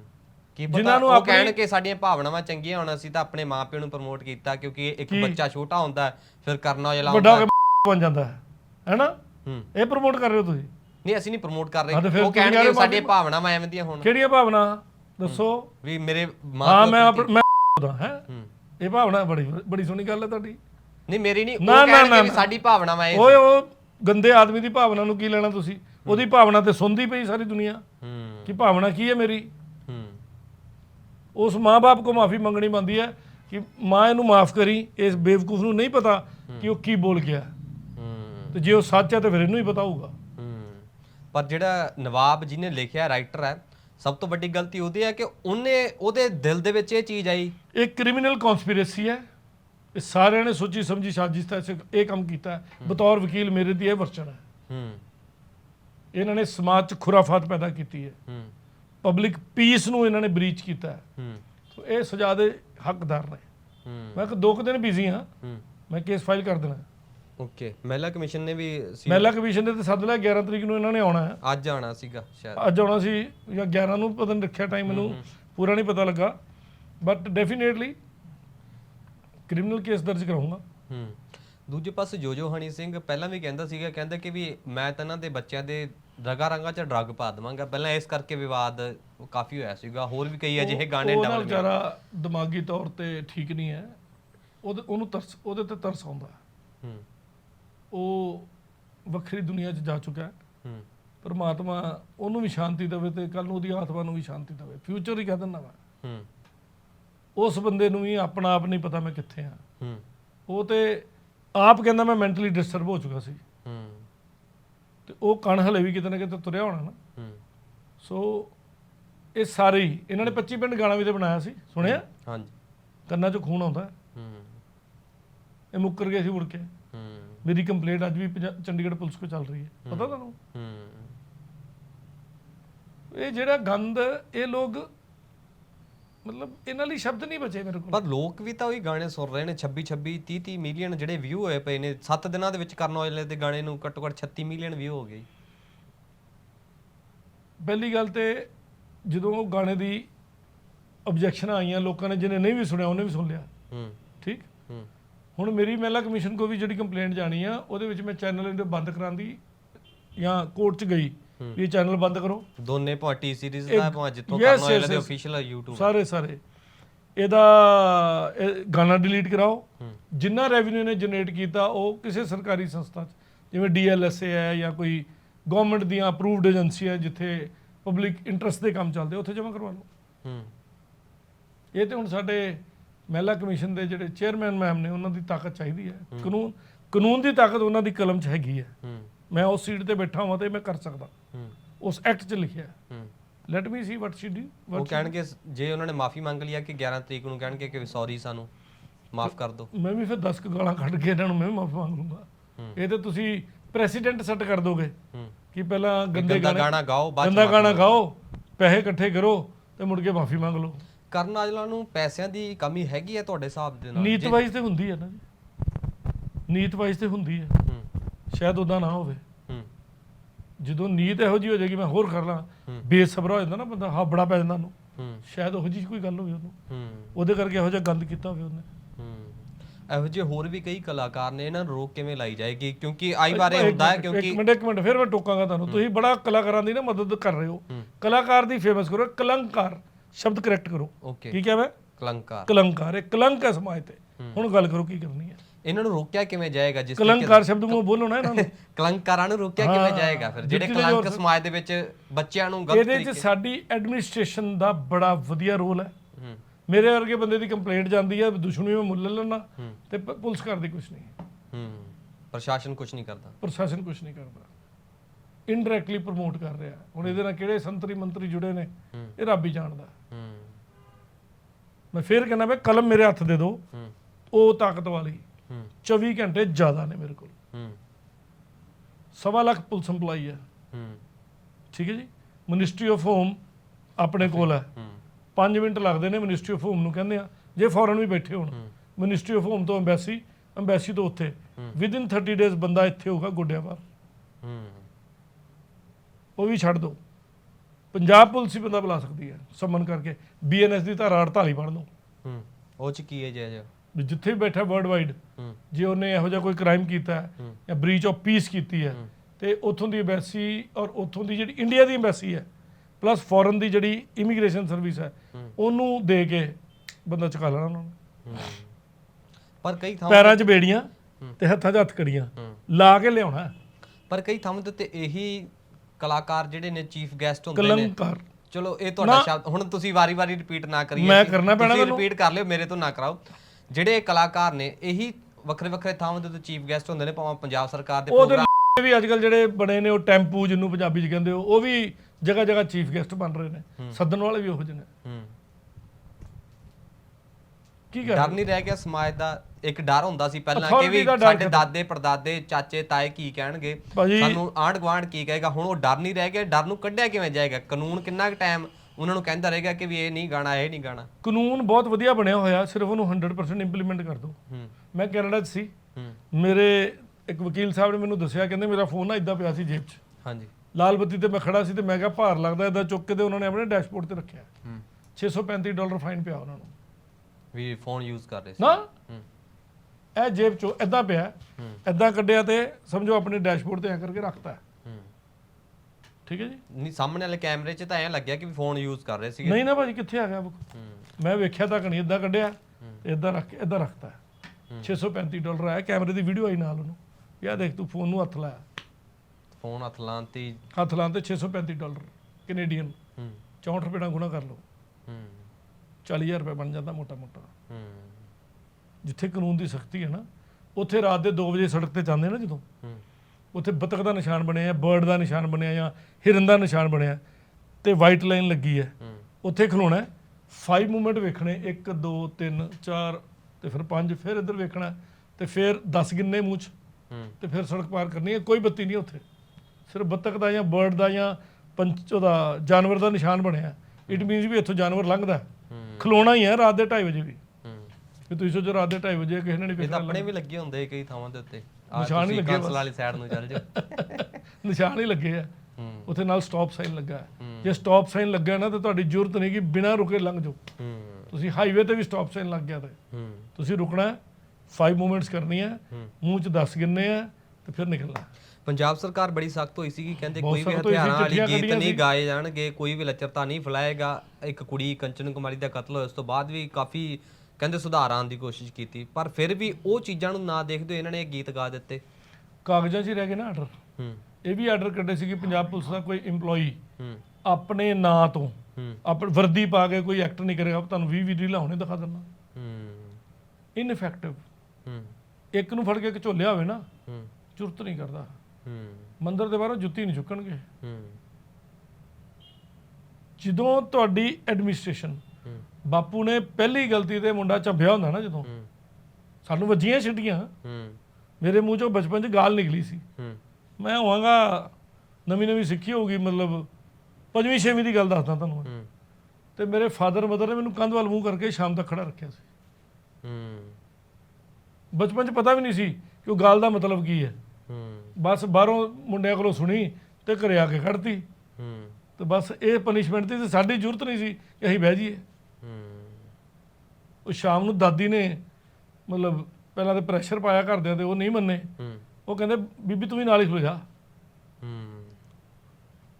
ਕੀ ਪਤਾ ਨੂੰ ਉਹ ਕਹਿਣ ਕਿ ਸਾਡੀਆਂ ਭਾਵਨਾਵਾਂ ਚੰਗੀਆਂ ਹੋਣ ਅਸੀਂ ਤਾਂ ਆਪਣੇ ਮਾਪਿਓ ਨੂੰ ਪ੍ਰਮੋਟ ਕੀਤਾ ਕਿਉਂਕਿ ਇੱਕ ਬੱਚਾ ਛੋਟਾ ਹੁੰਦਾ ਹੈ, ਫਿਰ ਕਰਨਾ ਵੱਡਾ ਹੁੰਦਾ। ਹੋ ਕੇ ਬਣ ਜਾਂਦਾ ਹੈ। ਹੈਨਾ ਹੂੰ। ਇਹ ਪ੍ਰਮੋਟ ਕਰ ਰਹੇ ਹੋ ਤੁਸੀਂ? ਨਹੀਂ ਅਸੀਂ ਨਹੀਂ ਪ੍ਰਮੋਟ ਕਰ ਹਾਂ ਰਹੇ ਉਹ ਤੁਸੀਂ ਕਹਿ ਕਹਿਣਗੇ ਰਹੇ ਹੋ ਸਾਡੀਆਂ ਭਾਵਨਾਵਾਂ ਐਵੇਂ ਦੀਆਂ ਹੋਣ। ਕਿਹੜੀਆਂ ਭਾਵਨਾ? ਦੱਸੋ। ਵੀ ਮੇਰੇ ਹਾਂ ਮੈਂ ਆਪਣਾ ਮੈਂ ਹੈ? ਹੂੰ। ਇਹ ਭਾਵਨਾ ਬੜੀ ਬੜੀ ਸੋਹਣੀ ਗੱਲ ਹੈ ਤੁਹਾਡੀ। ਨਹੀਂ ਮੇਰੀ ਨਹੀਂ ਉਹ ਨਾ, ਨਾ, ਕਹਿਣਗੇ ਨਾ, ਵੀ ਨਾ। ਸਾਡੀ ਭਾਵਨਾਵਾਂ ਇਹ। ਓਏ ਉਹ ਗੰਦੇ ਆਦਮੀ ਦੀ ਭਾਵਨਾ ਨੂੰ ਕੀ ਲੈਣਾ ਤੁਸੀਂ? ਉਹਦੀ ਭਾਵਨਾ ਤੇ ਸੁਣਦੀ ਪਈ ਸਾਰੀ ਦੁਨੀਆ ਹੂੰ। ਕਿ ਭਾਵਨਾ ਕੀ ਹੈ ਮੇਰੀ? ਹੂੰ। ਉਸ ਮਾਂ-ਬਾਪ ਕੋ ਮਾਫੀ ਮੰਗਣੀ ਬੰਦੀ ਹੈ ਕਿ ਮਾਂ ਇਹਨੂੰ ਮਾਫ ਕਰੀ ਇਸ ਬੇਵਕੂਫ ਨੂੰ ਨਹੀਂ ਪਤਾ ਕਿ ਉਹ ਕੀ ਬੋਲ ਗਿਆ। ਹੂੰ। ਤੇ ਜੇ ਉਹ ਸੱਚ ਹੈ ਤਾਂ ਫਿਰ ਇਹਨੂੰ ਹੀ ਪਤਾ ਹੋਊਗਾ। ਹੂੰ। ਪਰ ਜਿਹੜਾ ਨਵਾਬ ਜਿਹਨੇ ਲਿਖਿਆ ਰਾਈਟਰ ਹੈ ਸਭ ਤੋਂ ਵੱਡੀ ਗਲਤੀ ਉਹਦੀ ਹੈ ਕਿ ਉਹਨੇ ਉਹਦੇ ਦਿਲ ਦੇ ਵਿੱਚ ਇਹ ਚੀਜ਼ ਆਈ। ਇਹ ਕ੍ਰਿਮੀਨਲ ਕਨਸਪੀਰੇਸੀ ਹੈ। ਇਹ ਸਾਰਿਆਂ ਨੇ ਸੋਚੀ ਸਮਝੀ ਸਾਜ਼ਿਸ਼ ਤਹਿਤ ਇਹ ਕੰਮ ਕੀਤਾ ਹੈ। ਬਤੌਰ ਵਕੀਲ ਮੇਰੇ ਦੀ ਇਹ ਵਰਚਨ ਹੈ। ਹੂੰ। ਇਹਨਾਂ ਨੇ ਸਮਾਜ 'ਚ ਖੁਰਾਫਾਤ ਪੈਦਾ ਕੀਤੀ ਹੈ। ਹੂੰ। ਪਬਲਿਕ ਪੀਸ ਨੂੰ ਇਹਨਾਂ ਨੇ ਬ੍ਰੀਚ ਕੀਤਾ ਹੈ। ਹੂੰ। ਸੋ ਇਹ ਸਜ਼ਾ ਦੇ ਹੱਕਦਾਰ ਨੇ। ਹੂੰ। ਮੈਂ ਕਿ ਦੋ ਕੁ ਦਿਨ ਬਿਜ਼ੀ ਹਾਂ। ਹੂੰ। ਮੈਂ ਕੇਸ ਫਾਈਲ ਕਰ ਦੇਣਾ। ਓਕੇ। ਮਹਿਲਾ ਕਮਿਸ਼ਨ ਨੇ ਵੀ ਸੀ- ਮਹਿਲਾ ਕਮਿਸ਼ਨ ਦੇ ਤੇ ਸੱਦ ਲਿਆ 11 ਤਰੀਕ ਨੂੰ ਇਹਨਾਂ ਨੇ ਆਉਣਾ ਹੈ। ਅੱਜ ਆਣਾ ਸੀਗਾ ਸ਼ਾਇਦ। ਅੱਜ ਆਉਣਾ ਸੀ ਜਾਂ 11 ਨੂੰ ਪਤਾ ਨਹੀਂ ਰੱਖਿਆ ਟਾਈਮ ਮੈਨੂੰ। ਪੂਰਾ ਨਹੀਂ ਪਤਾ ਲੱਗਾ। ਬਟ ਡੈਫੀਨੇਟਲੀ ਕ੍ਰਿਮੀਨਲ ਕੇਸ ਦਰਜ ਕਰਾਉਂਗਾ। ਹੂੰ। ਦੂਜੇ ਪਾਸੇ ਜੋਜੋ ਹਣੀ ਸਿੰਘ ਪਹਿਲਾਂ ਵੀ ਕਹਿੰਦਾ ਸੀਗਾ ਕਹਿੰਦਾ ਕਿ ਵੀ ਮੈਂ ਤਾਂ ਇਹਨਾਂ ਦੇ ਬੱਚਿਆਂ ਦੇ ਰਗਾ ਰੰਗਾ ਚ ਡਰੱਗ ਪਾ ਦਵਾਂਗਾ। ਪਹਿਲਾਂ ਇਸ ਕਰਕੇ ਵਿਵਾਦ ਕਾਫੀ ਹੋਇਆ ਸੀਗਾ। ਹੋਰ ਵੀ ਕਈ ਅਜਿਹੇ ਗਾਣੇ ਉਹ ਨਾ ਡਬਲ ਵਿਚਾਰਾ ਦਿਮਾਗੀ ਤੌਰ ਤੇ ਠੀਕ ਨਹੀਂ ਹੈ। ਉਹਦੇ ਉਹਨੂੰ ਤਰਸ ਉਹਦੇ ਤੇ ਤਰਸ ਆਉਂਦਾ ਹੈ। ਉਹ ਵੱਖਰੀ ਦੁਨੀਆ 'ਚ ਜਾ ਚੁੱਕਾ ਹੈ। ਹੂੰ। ਪਰਮਾਤਮਾ ਉਹਨੂੰ ਵੀ ਸ਼ਾਂਤੀ ਦੇਵੇ ਤੇ ਕੱਲ ਨੂੰ ਉਹਦੀ ਆਤਮਾ ਨੂੰ ਵੀ ਸ਼ਾਂਤੀ ਦੇਵੇ। ਫਿਊਚਰ ਹੀ ਕਹਿ ਦਿੰਦਾ ਮੈਂ। ਹੂੰ। ਉਸ ਬੰਦੇ ਨੂੰ ਵੀ ਆਪਣਾ ਆਪ ਨਹੀਂ ਪਤਾ ਮੈਂ ਕਿੱਥੇ ਆ। ਹੂੰ। ਉਹ ਤੇ ਆਪ ਕਹਿੰਦਾ ਮੈਂ ਮੈਂਟਲੀ ਡਿਸਟਰਬ ਹੋ ਚੁੱਕਾ ਸੀ। ਹੂੰ। ਤੇ ਉਹ ਕਣ ਹਲੇ ਵੀ ਕਿਤੇ ਨਾ ਕਿਤੇ ਤੁਰਿਆ ਹੋਣਾ ਨਾ। ਹੂੰ। ਸੋ ਇਹ ਸਾਰੇ ਹੀ ਇਹਨਾਂ ਨੇ 25 ਪਿੰਡ ਗਾਣਾ ਵੀ ਤੇ ਬਣਾਇਆ ਸੀ ਸੁਣਿਆ? ਹਾਂਜੀ। ਕੰਨਾਂ 'ਚ ਖੂਨ ਆਉਂਦਾ। ਹੈ। ਇਹ ਮੁੱਕਰ ਗਏ ਸੀ ਮੁੜ ਕੇ। ਹੂੰ। ਮੇਰੀ ਕੰਪਲੇਂਟ ਅੱਜ ਵੀ ਚੰਡੀਗੜ੍ਹ ਪੁਲਿਸ ਕੋ ਚੱਲ ਰਹੀ ਹੈ। ਪਤਾ ਤੁਹਾਨੂੰ? ਹੂੰ। ਇਹ ਜਿਹੜਾ ਗੰਦ ਇਹ ਲੋਕ ਮਤਲਬ ਇਹਨਾਂ ਲਈ ਸ਼ਬਦ ਨਹੀਂ ਬਚੇ ਮੇਰੇ ਕੋਲ। ਪਰ ਲੋਕ ਵੀ ਤਾਂ ਉਹੀ ਗਾਣੇ ਸੁਣ ਰਹੇ ਨੇ 26 26 30 30 ਮਿਲੀਅਨ ਜਿਹੜੇ ਵਿਊ ਹੋਏ ਪਏ ਨੇ 7 ਦਿਨਾਂ ਦੇ ਵਿੱਚ ਕਰਨ ਔਜਲੇ ਦੇ ਗਾਣੇ ਨੂੰ ਘੱਟੋ ਘੱਟ 36 ਮਿਲੀਅਨ ਵਿਊ ਹੋ ਗਏ। ਪਹਿਲੀ ਗੱਲ ਤੇ ਜਦੋਂ ਉਹ ਗਾਣੇ ਦੀ ਆਬਜੈਕਸ਼ਨ ਆਈਆਂ ਲੋਕਾਂ ਨੇ ਜਿਹਨੇ ਨਹੀਂ ਵੀ ਸੁਣਿਆ ਉਹਨੇ ਵੀ ਸੁਣ ਲਿਆ। ਹੂੰ। ਠੀਕ? ਹੂੰ। ਹੁਣ ਮੇਰੀ ਮਹਿਲਾ ਕਮਿਸ਼ਨ ਕੋ ਵੀ ਜਿਹੜੀ ਕੰਪਲੇਂਟ ਜਾਣੀ ਆ ਉਹਦੇ ਵਿੱਚ ਮੈਂ ਚੈਨਲ ਇਹਦੇ ਬੰਦ ਕਰਾਉਣ ਦੀ ਜਾਂ ਕੋਰਟ 'ਚ ਗਈ। ਵੀ ਇਹ ਚੈਨਲ ਬੰਦ ਕਰੋ। ਦੋਨੇ ਭਾਵੇਂ ਟੀ ਸੀਰੀਜ਼ ਦਾ ਭਾਵੇਂ ਜਿੱਥੋਂ ਕਰਨ yes, ਦੇ. ਅਫੀਸ਼ੀਅਲ YouTube ਸਾਰੇ ਸਾਰੇ। ਇਹਦਾ ਇਹ ਗਾਣਾ ਡਿਲੀਟ ਕਰਾਓ। ਜਿੰਨਾ ਰੈਵਨਿਊ ਨੇ ਜਨਰੇਟ ਕੀਤਾ ਉਹ ਕਿਸੇ ਸਰਕਾਰੀ ਸੰਸਥਾ 'ਚ ਜਿਵੇਂ ਡੀਐਲਐਸਏ ਹੈ ਜਾਂ ਕੋਈ ਗਵਰਨਮੈਂਟ ਦੀਆਂ ਅਪਰੂਵਡ ਏਜੰਸੀ ਹੈ ਜਿੱਥੇ ਪਬਲਿਕ ਇੰਟਰਸਟ ਦੇ ਕੰਮ ਚੱਲਦੇ ਉੱਥੇ ਜਮ੍ਹਾਂ ਕਰਵਾ ਲਓ। ਇਹ ਤੇ ਹੁਣ ਸਾਡੇ ਮਹਿਲਾ ਕਮਿਸ਼ਨ ਦੇ ਜਿਹੜੇ ਚੇਅਰਮੈਨ ਮੈਮ ਨੇ ਉਹਨਾਂ ਦੀ ਤਾਕਤ ਚਾਹੀਦੀ ਹੈ। ਕਾਨੂੰਨ ਕਾਨੂੰਨ ਦੀ ਤਾਕਤ ਉਹਨਾਂ ਦੀ ਕਲਮ 'ਚ ਹੈਗੀ ਹੈ। ਹੂੰ। ਮੈਂ ਉਸ ਸੀਟ ਤੇ ਬੈਠਾ ਹਾਂ ਤੇ ਮੈਂ ਕਰ ਸਕਦਾ। ਉਸ ਐਕਟ 'ਚ ਲਿਖਿਆ। ਹੈ। Let me see what she do ਉਹ ਕਹਿਣਗੇ ਜੇ ਉਹਨਾਂ ਨੇ ਮਾਫੀ ਮੰਗ ਲਿਆ ਕਿ 11 ਤਰੀਕ ਨੂੰ ਕਹਿਣਗੇ ਕਿ ਸੌਰੀ ਸਾਨੂੰ ਮਾਫ ਕਰ ਦਿਓ ਮੈਂ ਵੀ ਫਿਰ 10 ਕੁ ਗਾਲਾਂ ਕੱਢ ਕੇ ਇਹਨਾਂ ਨੂੰ ਮੈਂ ਮਾਫੀ ਮੰਗ ਲੂੰਗਾ। ਇਹ ਤੇ ਤੁਸੀਂ ਪ੍ਰੈਸੀਡੈਂਟ ਸੈੱਟ ਕਰ ਦੋਗੇ ਕਿ ਪਹਿਲਾਂ ਗੰਦੇ ਗਾਣੇ ਗਾਓ ਬਾਅਦ ਗੰਦਾ ਗਾਣਾ ਗਾਓ ਪੈਸੇ ਇਕੱਠੇ ਕਰੋ ਤੇ ਮੁੜ ਕੇ ਮਾਫੀ ਮੰਗ ਲਓ। ਕਰਨ ਔਜਲਾ ਨੂੰ ਪੈਸਿਆਂ ਦੀ ਕਮੀ ਹੈਗੀ ਹੈ ਤੁਹਾਡੇ ਹਿਸਾਬ ਦੇ ਨਾਲ? ਨੀਤ ਵਾਈਜ਼ ਤੇ ਹੁੰਦੀ ਹੈ ਨਾ ਨੀਤ ਵਾਈਜ਼ ਤੇ ਹੁੰਦੀ ਹੂੰ। ਸ਼ਾਇਦ ਉਦਾਂ ਨਾ ਹੋਵੇ। ਹੂੰ। ਜਦੋਂ ਨੀਤ ਇਹੋ ਜੀ ਹੋ ਜਾਏਗੀ ਮੈਂ ਹੋਰ ਕਰ ਲਾਂ। ਹੂੰ। ਬੇਸਬਰਾ ਹੋ ਜਾਂਦਾ ਨਾ ਬੰਦਾ ਹਾਂ ਬੜਾ ਪੈ ਜਾਂਦਾ ਉਹਨੂੰ। ਹੂੰ। ਸ਼ਾਇਦ ਉਹੋ ਜੀ ਕੋਈ ਗੱਲ ਹੋਵੇ ਉਹਨੂੰ। ਹੂੰ। ਉਹਦੇ ਕਰਕੇ ਇਹੋ ਜਿਹਾ ਗੰਦ ਕੀਤਾ ਹੋਵੇ ਉਹਨੇ। ਹੂੰ। ਇਹੋ ਜਿਹੇ ਹੋਰ ਵੀ ਕਈ ਕਲਾਕਾਰ ਨੇ ਇਹਨਾਂ ਨੂੰ ਰੋਕ ਕਿਵੇਂ ਲਾਈ ਜਾਏਗੀ? ਕਿਉਂਕਿ ਆਈ ਵਾਰੇ ਹੁੰਦਾ ਹੈ ਕਿਉਂਕਿ ਇੱਕ ਮਿੰਟ ਇੱਕ ਮਿੰਟ ਫਿਰ ਮੈਂ ਟੋਕਾਂਗਾ ਤੁਹਾਨੂੰ। ਤੁਸੀਂ ਬੜਾ ਕਲਾਕਾਰਾਂ ਦੀ ਨਾ ਮਦਦ ਕਰ ਰਹੇ ਹੋ। ਹੂੰ। ਕਲਾਕਾਰ ਦੀ ਫੇਮਸ ਕਰੋ ਕਲੰਕਾਰ ਸ਼ਬਦ ਕਰੈਕਟ ਕਰੋ। ਓਕੇ। ਕੀ ਕਿਹਾ ਮੈਂ? ਕਲੰਕਾਰ। ਕਲੰਕਾਰ ਇਹ ਕਲੰਕ ਹੈ ਸਮਾਜ ਤੇ। ਹੁਣ ਗੱਲ ਕਰੋ ਕੀ ਕਰਨੀ ਹੈ। ਇਹਨਾਂ ਨੂੰ ਰੋਕਿਆ ਕਿਵੇਂ ਜਾਏਗਾ ਜਿਸ ਕਲੰਕਾਰ ਸ਼ਬਦ ਨੂੰ ਬੋਲੋ ਨਾ ਇਹਨਾਂ ਨੂੰ। ਕਲੰਕਾਰਾਂ ਨੂੰ ਰੋਕਿਆ ਕਿਵੇਂ ਜਾਏਗਾ ਫਿਰ? ਜਿਹੜੇ ਕਲੰਕ ਸਮਾਜ ਦੇ ਵਿੱਚ ਬੱਚਿਆਂ ਨੂੰ ਗਲਤ ਇਹਦੇ ਤਰੀਕੇ 'ਚ ਸਾਡੀ ਐਡਮਿਨਿਸਟ੍ਰੇਸ਼ਨ ਦਾ ਬੜਾ ਵਧੀਆ ਰੋਲ ਹੈ। ਮੇਰੇ ਵਰਗੇ ਬੰਦੇ ਦੀ ਕੰਪਲੇਂਟ ਜਾਂਦੀ ਹੈ ਦੁਸ਼ਮਣੀ ਮੈਂ ਮੁੱਲ ਲੈਣਾ। ਤੇ ਪ- ਪੁਲਿਸ ਕਰਦੀ ਕੁਝ ਨਹੀਂ ਹੂੰ। ਪ੍ਰਸ਼ਾਸਨ ਕੁਝ ਨਹੀਂ ਕਰਦਾ। ਪ੍ਰਸ਼ਾਸਨ ਕੁਝ ਨਹੀਂ ਕਰਦਾ। ਇਨਡਾਇਰੈਕਟਲੀ ਪ੍ਰਮੋਟ ਕਰ ਰਿਹਾ। ਹੁਣ ਇਹਦੇ ਨਾਲ ਕਿਹੜੇ ਸੰਤਰੀ ਮੰਤਰੀ ਜੁੜੇ ਨੇ। ਇਹ ਰੱਬ ਹੀ ਜਾਣਦਾ। ਹੂੰ। ਮੈਂ ਫੇਰ ਕਹਿੰਦਾ ਮੈਂ ਕਲਮ ਮੇਰੇ ਹੱਥ ਦੇ ਦਿਓ। ਹੂੰ। ਉਹ ਤਾਕਤ ਵਾਲੀ 24 ਘੰਟੇ ਜ਼ਿਆਦਾ ਨੇ ਮੇਰੇ ਕੋਲ। ਹੂੰ। ਸਵਾ ਲੱਖ ਪੁਲਿਸ EMPLOYE ਹੈ। ਹੂੰ। ਠੀਕ ਹੈ ਜੀ? ਮਿਨਿਸਟਰੀ ਆਫ ਹੋਮ ਆਪਣੇ ਕੋਲ ਹੈ। ਹੂੰ। 5 ਮਿੰਟ ਲੱਗਦੇ ਨੇ ਮਿਨਿਸਟਰੀ ਆਫ ਹੋਮ ਨੂੰ ਕਹਿੰਦੇ ਆ। ਜੇ ਫੋਰਨ ਵੀ ਬੈਠੇ ਹੋਣ। ਮਿਨਿਸਟਰੀ ਆਫ ਹੋਮ ਤੋਂ ਐਮਬੈਸੀ ਐਮਬੈਸੀ ਤੋਂ ਉੱਥੇ। ਵਿਦ ਇਨ 30 ਡੇਜ਼ ਬੰਦਾ ਇੱਥੇ ਹੋਊਗਾ ਗੁੱਡਿਆ ਬਾਹਰ। ਹੂੰ। ਉਹ ਵੀ ਛੱਡ ਦਿਓ ਪੰਜਾਬ ਪੁਲਿਸ ਹੀ ਬੰਦਾ ਬੁਲਾ ਸਕਦੀ ਹੈ। ਸਮਨ ਕਰਕੇ। ਬੀਐਨਐਸ ਦੀ ਧਾਰਾ 48 ਪੜ੍ਹ ਲਓ। ਹੂੰ। ਉਹ ਚ ਕੀ ਹੈ ਜੇ ਜੇ ਵੀ ਜਿੱਥੇ ਵੀ ਬੈਠਾ ਵਰਲਡ ਵਾਈਡ ਜੇ ਉਹਨੇ ਇਹੋ ਜਿਹਾ ਕੋਈ ਕ੍ਰਾਈਮ ਕੀਤਾ ਹੈ। ਜਾਂ ਬ੍ਰੀਚ ਆਫ ਪੀਸ ਕੀਤੀ ਹੈ ਤੇ ਉੱਥੋਂ ਦੀ ਐਮਬੈਸੀ ਔਰ ਉੱਥੋਂ ਦੀ ਜਿਹੜੀ ਇੰਡੀਆ ਦੀ ਐਮਬੈਸੀ ਹੈ ਪਲੱਸ ਫੋਰਨ ਦੀ ਜਿਹੜੀ ਇਮੀਗ੍ਰੇਸ਼ਨ ਸਰਵਿਸ ਹੈ ਉਹਨੂੰ ਦੇ ਕੇ ਬੰਦਾ ਚੁਕਾ ਲੈਣਾ ਉਹਨਾਂ ਨੂੰ। ਪਰ ਕਈ ਥਾਵਾਂ ਪੈਰਾਂ 'ਚ ਬੇੜੀਆਂ ਤੇ ਹੱਥਾਂ 'ਚ ਹੱਥ ਕੜੀਆਂ। ਹੂੰ। ਲਾ ਕੇ ਲਿਆਉਣਾ। ਪਰ ਕਈ ਥਾਵਾਂ ਦੇ ਉੱਤੇ ਇਹੀ ਕਲਾਕਾਰ ਜਿਹੜੇ ਨੇ ਚੀਫ ਗੈਸਟ ਹੁੰਦੇ ਨੇ। ਕਲੰਕਾਰ। ਚਲੋ ਇਹ ਤੁਹਾਡਾ ਸ਼ਬਦ ਹੁਣ ਤੁਸੀਂ ਵਾਰੀ-ਵਾਰੀ ਰਿਪੀਟ ਨਾ ਕਰੀਏ। ਮੈਂ ਕਰਨਾ ਪੈਣਾ ਤੁਸੀਂ ਮੈਨੂੰ। ਰਿਪੀਟ ਕਰ ਲਿਓ ਮੇਰੇ ਤੋਂ ਨਾ ਕਰਾਓ। ਜਿਹੜੇ ਕਲਾਕਾਰ ਨੇ ਇਹੀ ਵੱਖਰੇ ਵੱਖਰੇ ਥਾਵਾਂ ਦੇ ਚੀਫ ਗੈਸਟ ਹੁੰਦੇ ਨੇ ਭਾਵੇਂ ਪੰਜਾਬ ਸਰਕਾਰ ਦੇ ਉਹਦੇ ਪ੍ਰੋਗਰਾਮ ਵੀ ਅੱਜ ਕੱਲ ਜਿਹੜੇ ਬਣੇ ਨੇ ਉਹ ਟੈਂਪੂ ਜਿਹਨੂੰ ਪੰਜਾਬੀ 'ਚ ਕਹਿੰਦੇ ਹੋ ਉਹ ਵੀ ਜਗ੍ਹਾ ਜਗ੍ਹਾ ਚੀਫ ਗੈਸਟ ਬਣ ਰਹੇ ਨੇ। ਸੱਦਣ ਵਾਲੇ ਵੀ ਉਹੋ ਜਿਹੇ ਨੇ। ਹੂੰ। ਕੀ ਕਰ ਡਰ ਨਹੀਂ ਰਹਿ ਗਿਆ ਸਮਾਜ ਦਾ ਇੱਕ ਡਰ ਹੁੰਦਾ ਸੀ ਪਹਿਲਾਂ ਕਿ Authority ਵੀ ਦਾ ਡਰ ਸਾਡੇ ਖਤਮ। ਦਾਦੇ ਪੜਦਾਦੇ ਚਾਚੇ ਤਾਏ ਕੀ ਕਹਿਣਗੇ? ਭਾਜੀ- ਸਾਨੂੰ ਆਂਢ ਗੁਆਂਢ ਕੀ ਕਹੇਗਾ? ਹੁਣ ਉਹ ਡਰ ਨਹੀਂ ਰਹਿ ਗਿਆ ਡਰ ਨੂੰ ਕੱਢਿਆ ਕਿਵੇਂ ਜਾਏਗਾ? ਕਾਨੂੰਨ ਕਿੰਨਾ ਕੁ ਟਾਈਮ ਉਹਨਾਂ ਨੂੰ ਕਹਿੰਦਾ ਰਹੇਗਾ ਕਿ ਵੀ ਇਹ ਨਹੀਂ ਗਾਣਾ ਇਹ ਨਹੀਂ ਗਾਣਾ। ਕਾਨੂੰਨ ਬਹੁਤ ਵਧੀਆ ਬਣਿਆ ਹੋਇਆ ਸਿਰਫ ਉਹਨੂੰ 100% ਇੰਪਲੀਮੈਂਟ ਕਰ ਦਿਓ ਮੈਂ ਕੈਨੇਡਾ 'ਚ ਸੀ। ਮੇਰੇ ਇੱਕ ਵਕੀਲ ਸਾਹਿਬ ਨੇ ਮੈਨੂੰ ਦੱਸਿਆ ਕਹਿੰਦੇ ਮੇਰਾ ਫੋਨ ਨਾ ਇਦਾਂ ਪਿਆ ਸੀ ਜੇਬ 'ਚ। ਹਾਂਜੀ। ਲਾਲ ਬੱਤੀ ਤੇ ਮੈਂ ਖੜਾ ਸੀ ਤੇ ਮੈਂ ਕਿਹਾ ਭਾਰ ਲੱਗਦਾ ਇਦਾਂ ਚੁੱਕ ਕੇ ਤੇ ਉਹਨਾਂ ਨੇ ਆਪਣੇ ਡੈਸ਼ਬੋਰਡ ਤੇ ਰੱਖਿਆ। ਹੂੰ। 635 ਡਾਲਰ ਫਾਈਨ ਪਿਆ ਉਹਨਾਂ ਨੂੰ। ਵੀ ਫੋਨ ਯੂਜ਼ ਕਰ ਰਹੇ ਸੀ। ਨਾ? ਇਹ ਜੇਬ 'ਚੋਂ ਇਦਾਂ ਪਿਆ। ਇਦਾਂ ਕੱਢਿਆ ਤੇ ਸਮਝੋ ਆਪਣੇ ਡੈਸ਼ਬੋਰਡ ਤੇ ਐ ਕਰਕੇ ਰੱਖਤਾ। ਠੀਕ ਹੈ ਜੀ? ਨਹੀਂ ਸਾਹਮਣੇ ਵਾਲੇ ਕੈਮਰੇ 'ਚ ਤਾਂ ਐਂ ਲੱਗਿਆ ਕਿ ਵੀ ਫੋਨ ਯੂਜ਼ ਕਰ ਰਹੇ ਸੀਗੇ। ਨਹੀਂ ਨਾ ਭਾਜੀ ਕਿੱਥੇ ਆ ਗਿਆ? ਹੂੰ। ਮੈਂ ਵੇਖਿਆ ਤਾਂ ਨਹੀਂ ਇਦਾਂ ਕੱਢਿਆ ਇਦਾਂ ਰੱਖ ਕੇ ਇਦਾਂ ਰੱਖਤਾ 635 ਡਾਲਰ ਆਇਆ ਕੈਮਰੇ ਦੀ ਵੀਡੀਓ ਆਈ ਨਾਲ ਉਹਨੂੰ। ਯਾ ਦੇਖ ਤੂੰ ਫੋਨ ਨੂੰ ਹੱਥ ਲਾਇਆ। ਫੋਨ ਹੱਥ ਲਾਉਣ ਤੇ ਹੀ- ਹੱਥ ਲਾਉਣ ਤੇ 635 ਡਾਲਰ ਕੈਨੇਡੀਅਨ। ਹੂੰ। 64 ਰੁਪਏ ਨਾਲ ਗੁਣਾ ਕਰ ਲਓ। ਹੂੰ। 40000 ਰੁਪਏ ਬਣ ਜਾਂਦਾ ਮੋਟਾ ਮੋਟਾ। ਹੂੰ। ਜਿੱਥੇ ਕਾਨੂੰਨ ਦੀ ਸਖਤੀ ਹੈ ਨਾ ਉੱਥੇ ਰਾਤ ਦੇ 2 ਵਜੇ ਸੜਕ ਤੇ ਜਾਂਦੇ ਨਾ ਜਦੋਂ। ਹੂੰ। ਉੱਥੇ ਬਤਖ ਦਾ ਨਿਸ਼ਾਨ ਬਣਿਆ ਜਾਂ ਬਰਡ ਦਾ ਨਿਸ਼ਾਨ ਬਣਿਆ ਜਾਂ ਹਿਰਨ ਦਾ ਨਿਸ਼ਾਨ ਬਣਿਆ ਤੇ ਵਾਈਟ ਲਾਈਨ ਲੱਗੀ ਹੈ। ਉੱਥੇ ਖਲੋਣਾ 5 ਮੂਵਮੈਂਟ ਵੇਖਣੇ 1 2 3 4 ਤੇ ਫਿਰ 5 ਫਿਰ ਇੱਧਰ ਵੇਖਣਾ ਤੇ ਫਿਰ 10 ਗਿੰਨੇ ਮੂੰਹ 'ਚ ਤੇ ਫਿਰ ਸੜਕ ਪਾਰ ਕਰਨੀ ਹੈ। ਕੋਈ ਬੱਤੀ ਨਹੀਂ ਉੱਥੇ। ਸਿਰਫ ਬੱਤਖ ਦਾ ਜਾਂ ਬਰਡ ਦਾ ਜਾਂ ਪੰਚ ਉਹਦਾ ਜਾਨਵਰ ਦਾ ਨਿਸ਼ਾਨ ਬਣਿਆ। ਇਟ ਮੀਨਸ ਵੀ ਇੱਥੋਂ ਜਾਨਵਰ ਲੰਘਦਾ ਖਲੋਣਾ ਹੀ ਹੈ ਰਾਤ ਦੇ 2:30 ਵਜੇ ਵੀ। ਵੀ ਤੁਸੀਂ ਸੋਚੋ ਰਾਤ ਦੇ 2:30 ਵਜੇ ਕਿਸੇ ਨੇ ਨਹੀਂ ਇਹ ਤਾਂ ਆਪਣੇ ਵੀ ਲੱਗੇ ਹੁੰਦੇ ਕਈ ਥਾਵਾਂ ਦੇ ਉੱਤੇ। ਨਿਸ਼ਾਨ ਹੀ ਲੱਗੇ ਕਾਂਸਲ ਵਾਲੀ ਸਾਈਡ ਨੂੰ ਚੱਲ ਜਾਓ। ਨਿਸ਼ਾਨ ਹੀ ਲੱਗੇ ਆ। ਉੱਥੇ ਨਾਲ ਸਟਾਪ ਸਾਈਨ ਲੱਗਾ। ਜੇ ਸਟਾਪ ਸਾਈਨ ਲੱਗਾ ਨਾ ਤਾਂ ਤੁਹਾਡੀ ਜ਼ਰੂਰਤ ਨਹੀਂ ਕਿ ਬਿਨਾਂ ਰੁਕੇ ਲੰਘ ਜਾਓ। ਤੁਸੀਂ ਹਾਈਵੇ ਤੇ ਵੀ ਸਟਾਪ ਸਾਈਨ ਲੱਗ ਗਿਆ ਤੇ। ਤੁਸੀਂ ਰੁਕਣਾ 5 ਮੂਵਮੈਂਟਸ ਕਰਨੀਆਂ ਹੂੰ। ਮੂੰਹ 'ਚ 10 ਗਿਣਨੇ ਆ ਤੇ ਫਿਰ ਨਿਕਲਣਾ। ਪੰਜਾਬ ਸਰਕਾਰ ਬੜੀ ਸਖਤ ਹੋਈ ਸੀ ਕਿ ਕਹਿੰਦੇ ਕੋਈ ਵੀ ਹਥਿਆਰਾਂ ਵਾਲੀ ਗੀਤ ਨਹੀਂ। ਗਾਏ ਜਾਣਗੇ ਕੋਈ ਵੀ ਲੱਚਰਤਾ ਨਹੀਂ ਫੈਲਾਏਗਾ। ਇੱਕ ਕੁੜੀ ਕੰਚਨ ਕੁਮਾਰੀ ਦਾ ਕਤਲ ਹੋਇਆ ਉਸ ਤੋਂ ਬਾਅਦ ਵੀ ਕਾਫੀ ਕਹਿੰਦੇ ਸੁਧਾਰ ਆਉਣ ਦੀ ਕੋਸ਼ਿਸ਼ ਕੀਤੀ ਪਰ ਫਿਰ ਵੀ ਉਹ ਚੀਜ਼ਾਂ ਨੂੰ ਨਾ ਦੇਖਦੇ ਹੋਏ ਇਹਨਾਂ ਨੇ ਇਹ ਗੀਤ ਗਾ ਦਿੱਤੇ। ਕਾਗਜ਼ਾਂ 'ਚ ਹੀ ਰਹਿ ਗਏ ਨਾ ਆਰਡਰ ਹੂੰ। ਇਹ ਵੀ ਆਰਡਰ ਕੱਢੇ ਸੀ ਕਿ ਪੰਜਾਬ ਪੁਲਿਸ ਦਾ ਕੋਈ EMPLOYEE ਹੂੰ। ਆਪਣੇ ਨਾਂ ਤੋਂ। ਹੂੰ। ਆਪਣੀ ਵਰਦੀ ਪਾ ਕੇ ਕੋਈ ਐਕਟ ਨਹੀਂ ਕਰੇਗਾ ਤੁਹਾਨੂੰ 20 ਵੀਡੀਓ ਲਾਉਣੇ ਦਿਖਾ ਦਿੰਦਾ। ਹੂੰ। ਇਨਫੈਕਟਿਵ ਹੂੰ। ਇੱਕ ਨੂੰ ਫੜ ਕੇ ਝੋਲਿਆ ਹੋਵੇ ਨਾ ਹੂੰ। ਜ਼ਰੂਰਤ ਨਹੀਂ ਕਰਦਾ। ਹੂੰ। ਮੰਦਰ ਦੇ ਬਾਹਰੋਂ ਜੁੱਤੀ ਨਹੀਂ ਚੁੱਕਣਗੇ। ਹੂੰ। ਜਦੋਂ ਤੁਹਾਡੀ ਐਡਮਿਨਿਸਟ੍ਰੇਸ਼ਨ ਹੂੰ ਬਾਪੂ ਨੇ ਪਹਿਲੀ ਗਲਤੀ ਤੇ ਮੁੰਡਾ ਝੰਬਿਆ ਹੁੰਦਾ ਨਾ ਜਦੋਂ। ਹੂੰ। ਸਾਨੂੰ ਵੱਜੀਆਂ ਛਿੱਟੀਆਂ। ਹੂੰ। ਮੇਰੇ ਮੂੰਹ ਚੋਂ ਬਚਪਨ 'ਚ ਗਾਲ ਨਿਕਲੀ ਸੀ। ਹੂੰ। ਮੈਂ ਹੋਵਾਂਗਾ ਨਵੀਂ ਨਵੀਂ ਸਿੱਖੀ ਹੋਊਗੀ ਮਤਲਬ ਪੰਜਵੀਂ ਛੇਵੀਂ ਦੀ ਗੱਲ ਦੱਸਦਾ ਤੁਹਾਨੂੰ ਹੂੰ। ਤੇ ਮੇਰੇ ਫਾਦਰ ਮਦਰ ਨੇ ਮੈਨੂੰ ਕੰਧ ਵੱਲ ਮੂੰਹ ਕਰਕੇ ਸ਼ਾਮ ਤੱਕ ਖੜਾ ਰੱਖਿਆ ਸੀ। ਹੂੰ। ਬਚਪਨ 'ਚ ਪਤਾ ਵੀ ਨਹੀਂ ਸੀ ਕਿ ਉਹ ਗੱਲ ਦਾ ਮਤਲਬ ਕੀ ਹੈ। ਹੂੰ। ਬਸ ਬਾਹਰੋਂ ਮੁੰਡਿਆਂ ਕੋਲੋਂ ਸੁਣੀ ਤੇ ਘਰੇ ਆ ਕੇ ਖੜਤੀ। ਹੂੰ। ਤੇ ਬਸ ਇਹ ਪਨਿਸ਼ਮੈਂਟ ਦੀ ਤੇ ਸਾਡੀ ਜ਼ਰੂਰਤ ਨਹੀਂ ਸੀ ਕਿ ਅਸੀਂ ਬਹਿ ਜਾਈਏ। ਉਹ ਸ਼ਾਮ ਨੂੰ ਦਾਦੀ ਨੇ ਮਤਲਬ ਪਹਿਲਾਂ ਤੇ ਪ੍ਰੈਸ਼ਰ ਪਾਇਆ ਘਰਦਿਆਂ ਤੇ ਉਹ ਨਹੀਂ ਮੰਨੇ। ਹੂੰ। ਉਹ ਕਹਿੰਦੇ ਬੀਬੀ ਤੂੰ ਵੀ ਨਾਲ ਹੀ ਖਲੋ ਜਾ। ਹੂੰ।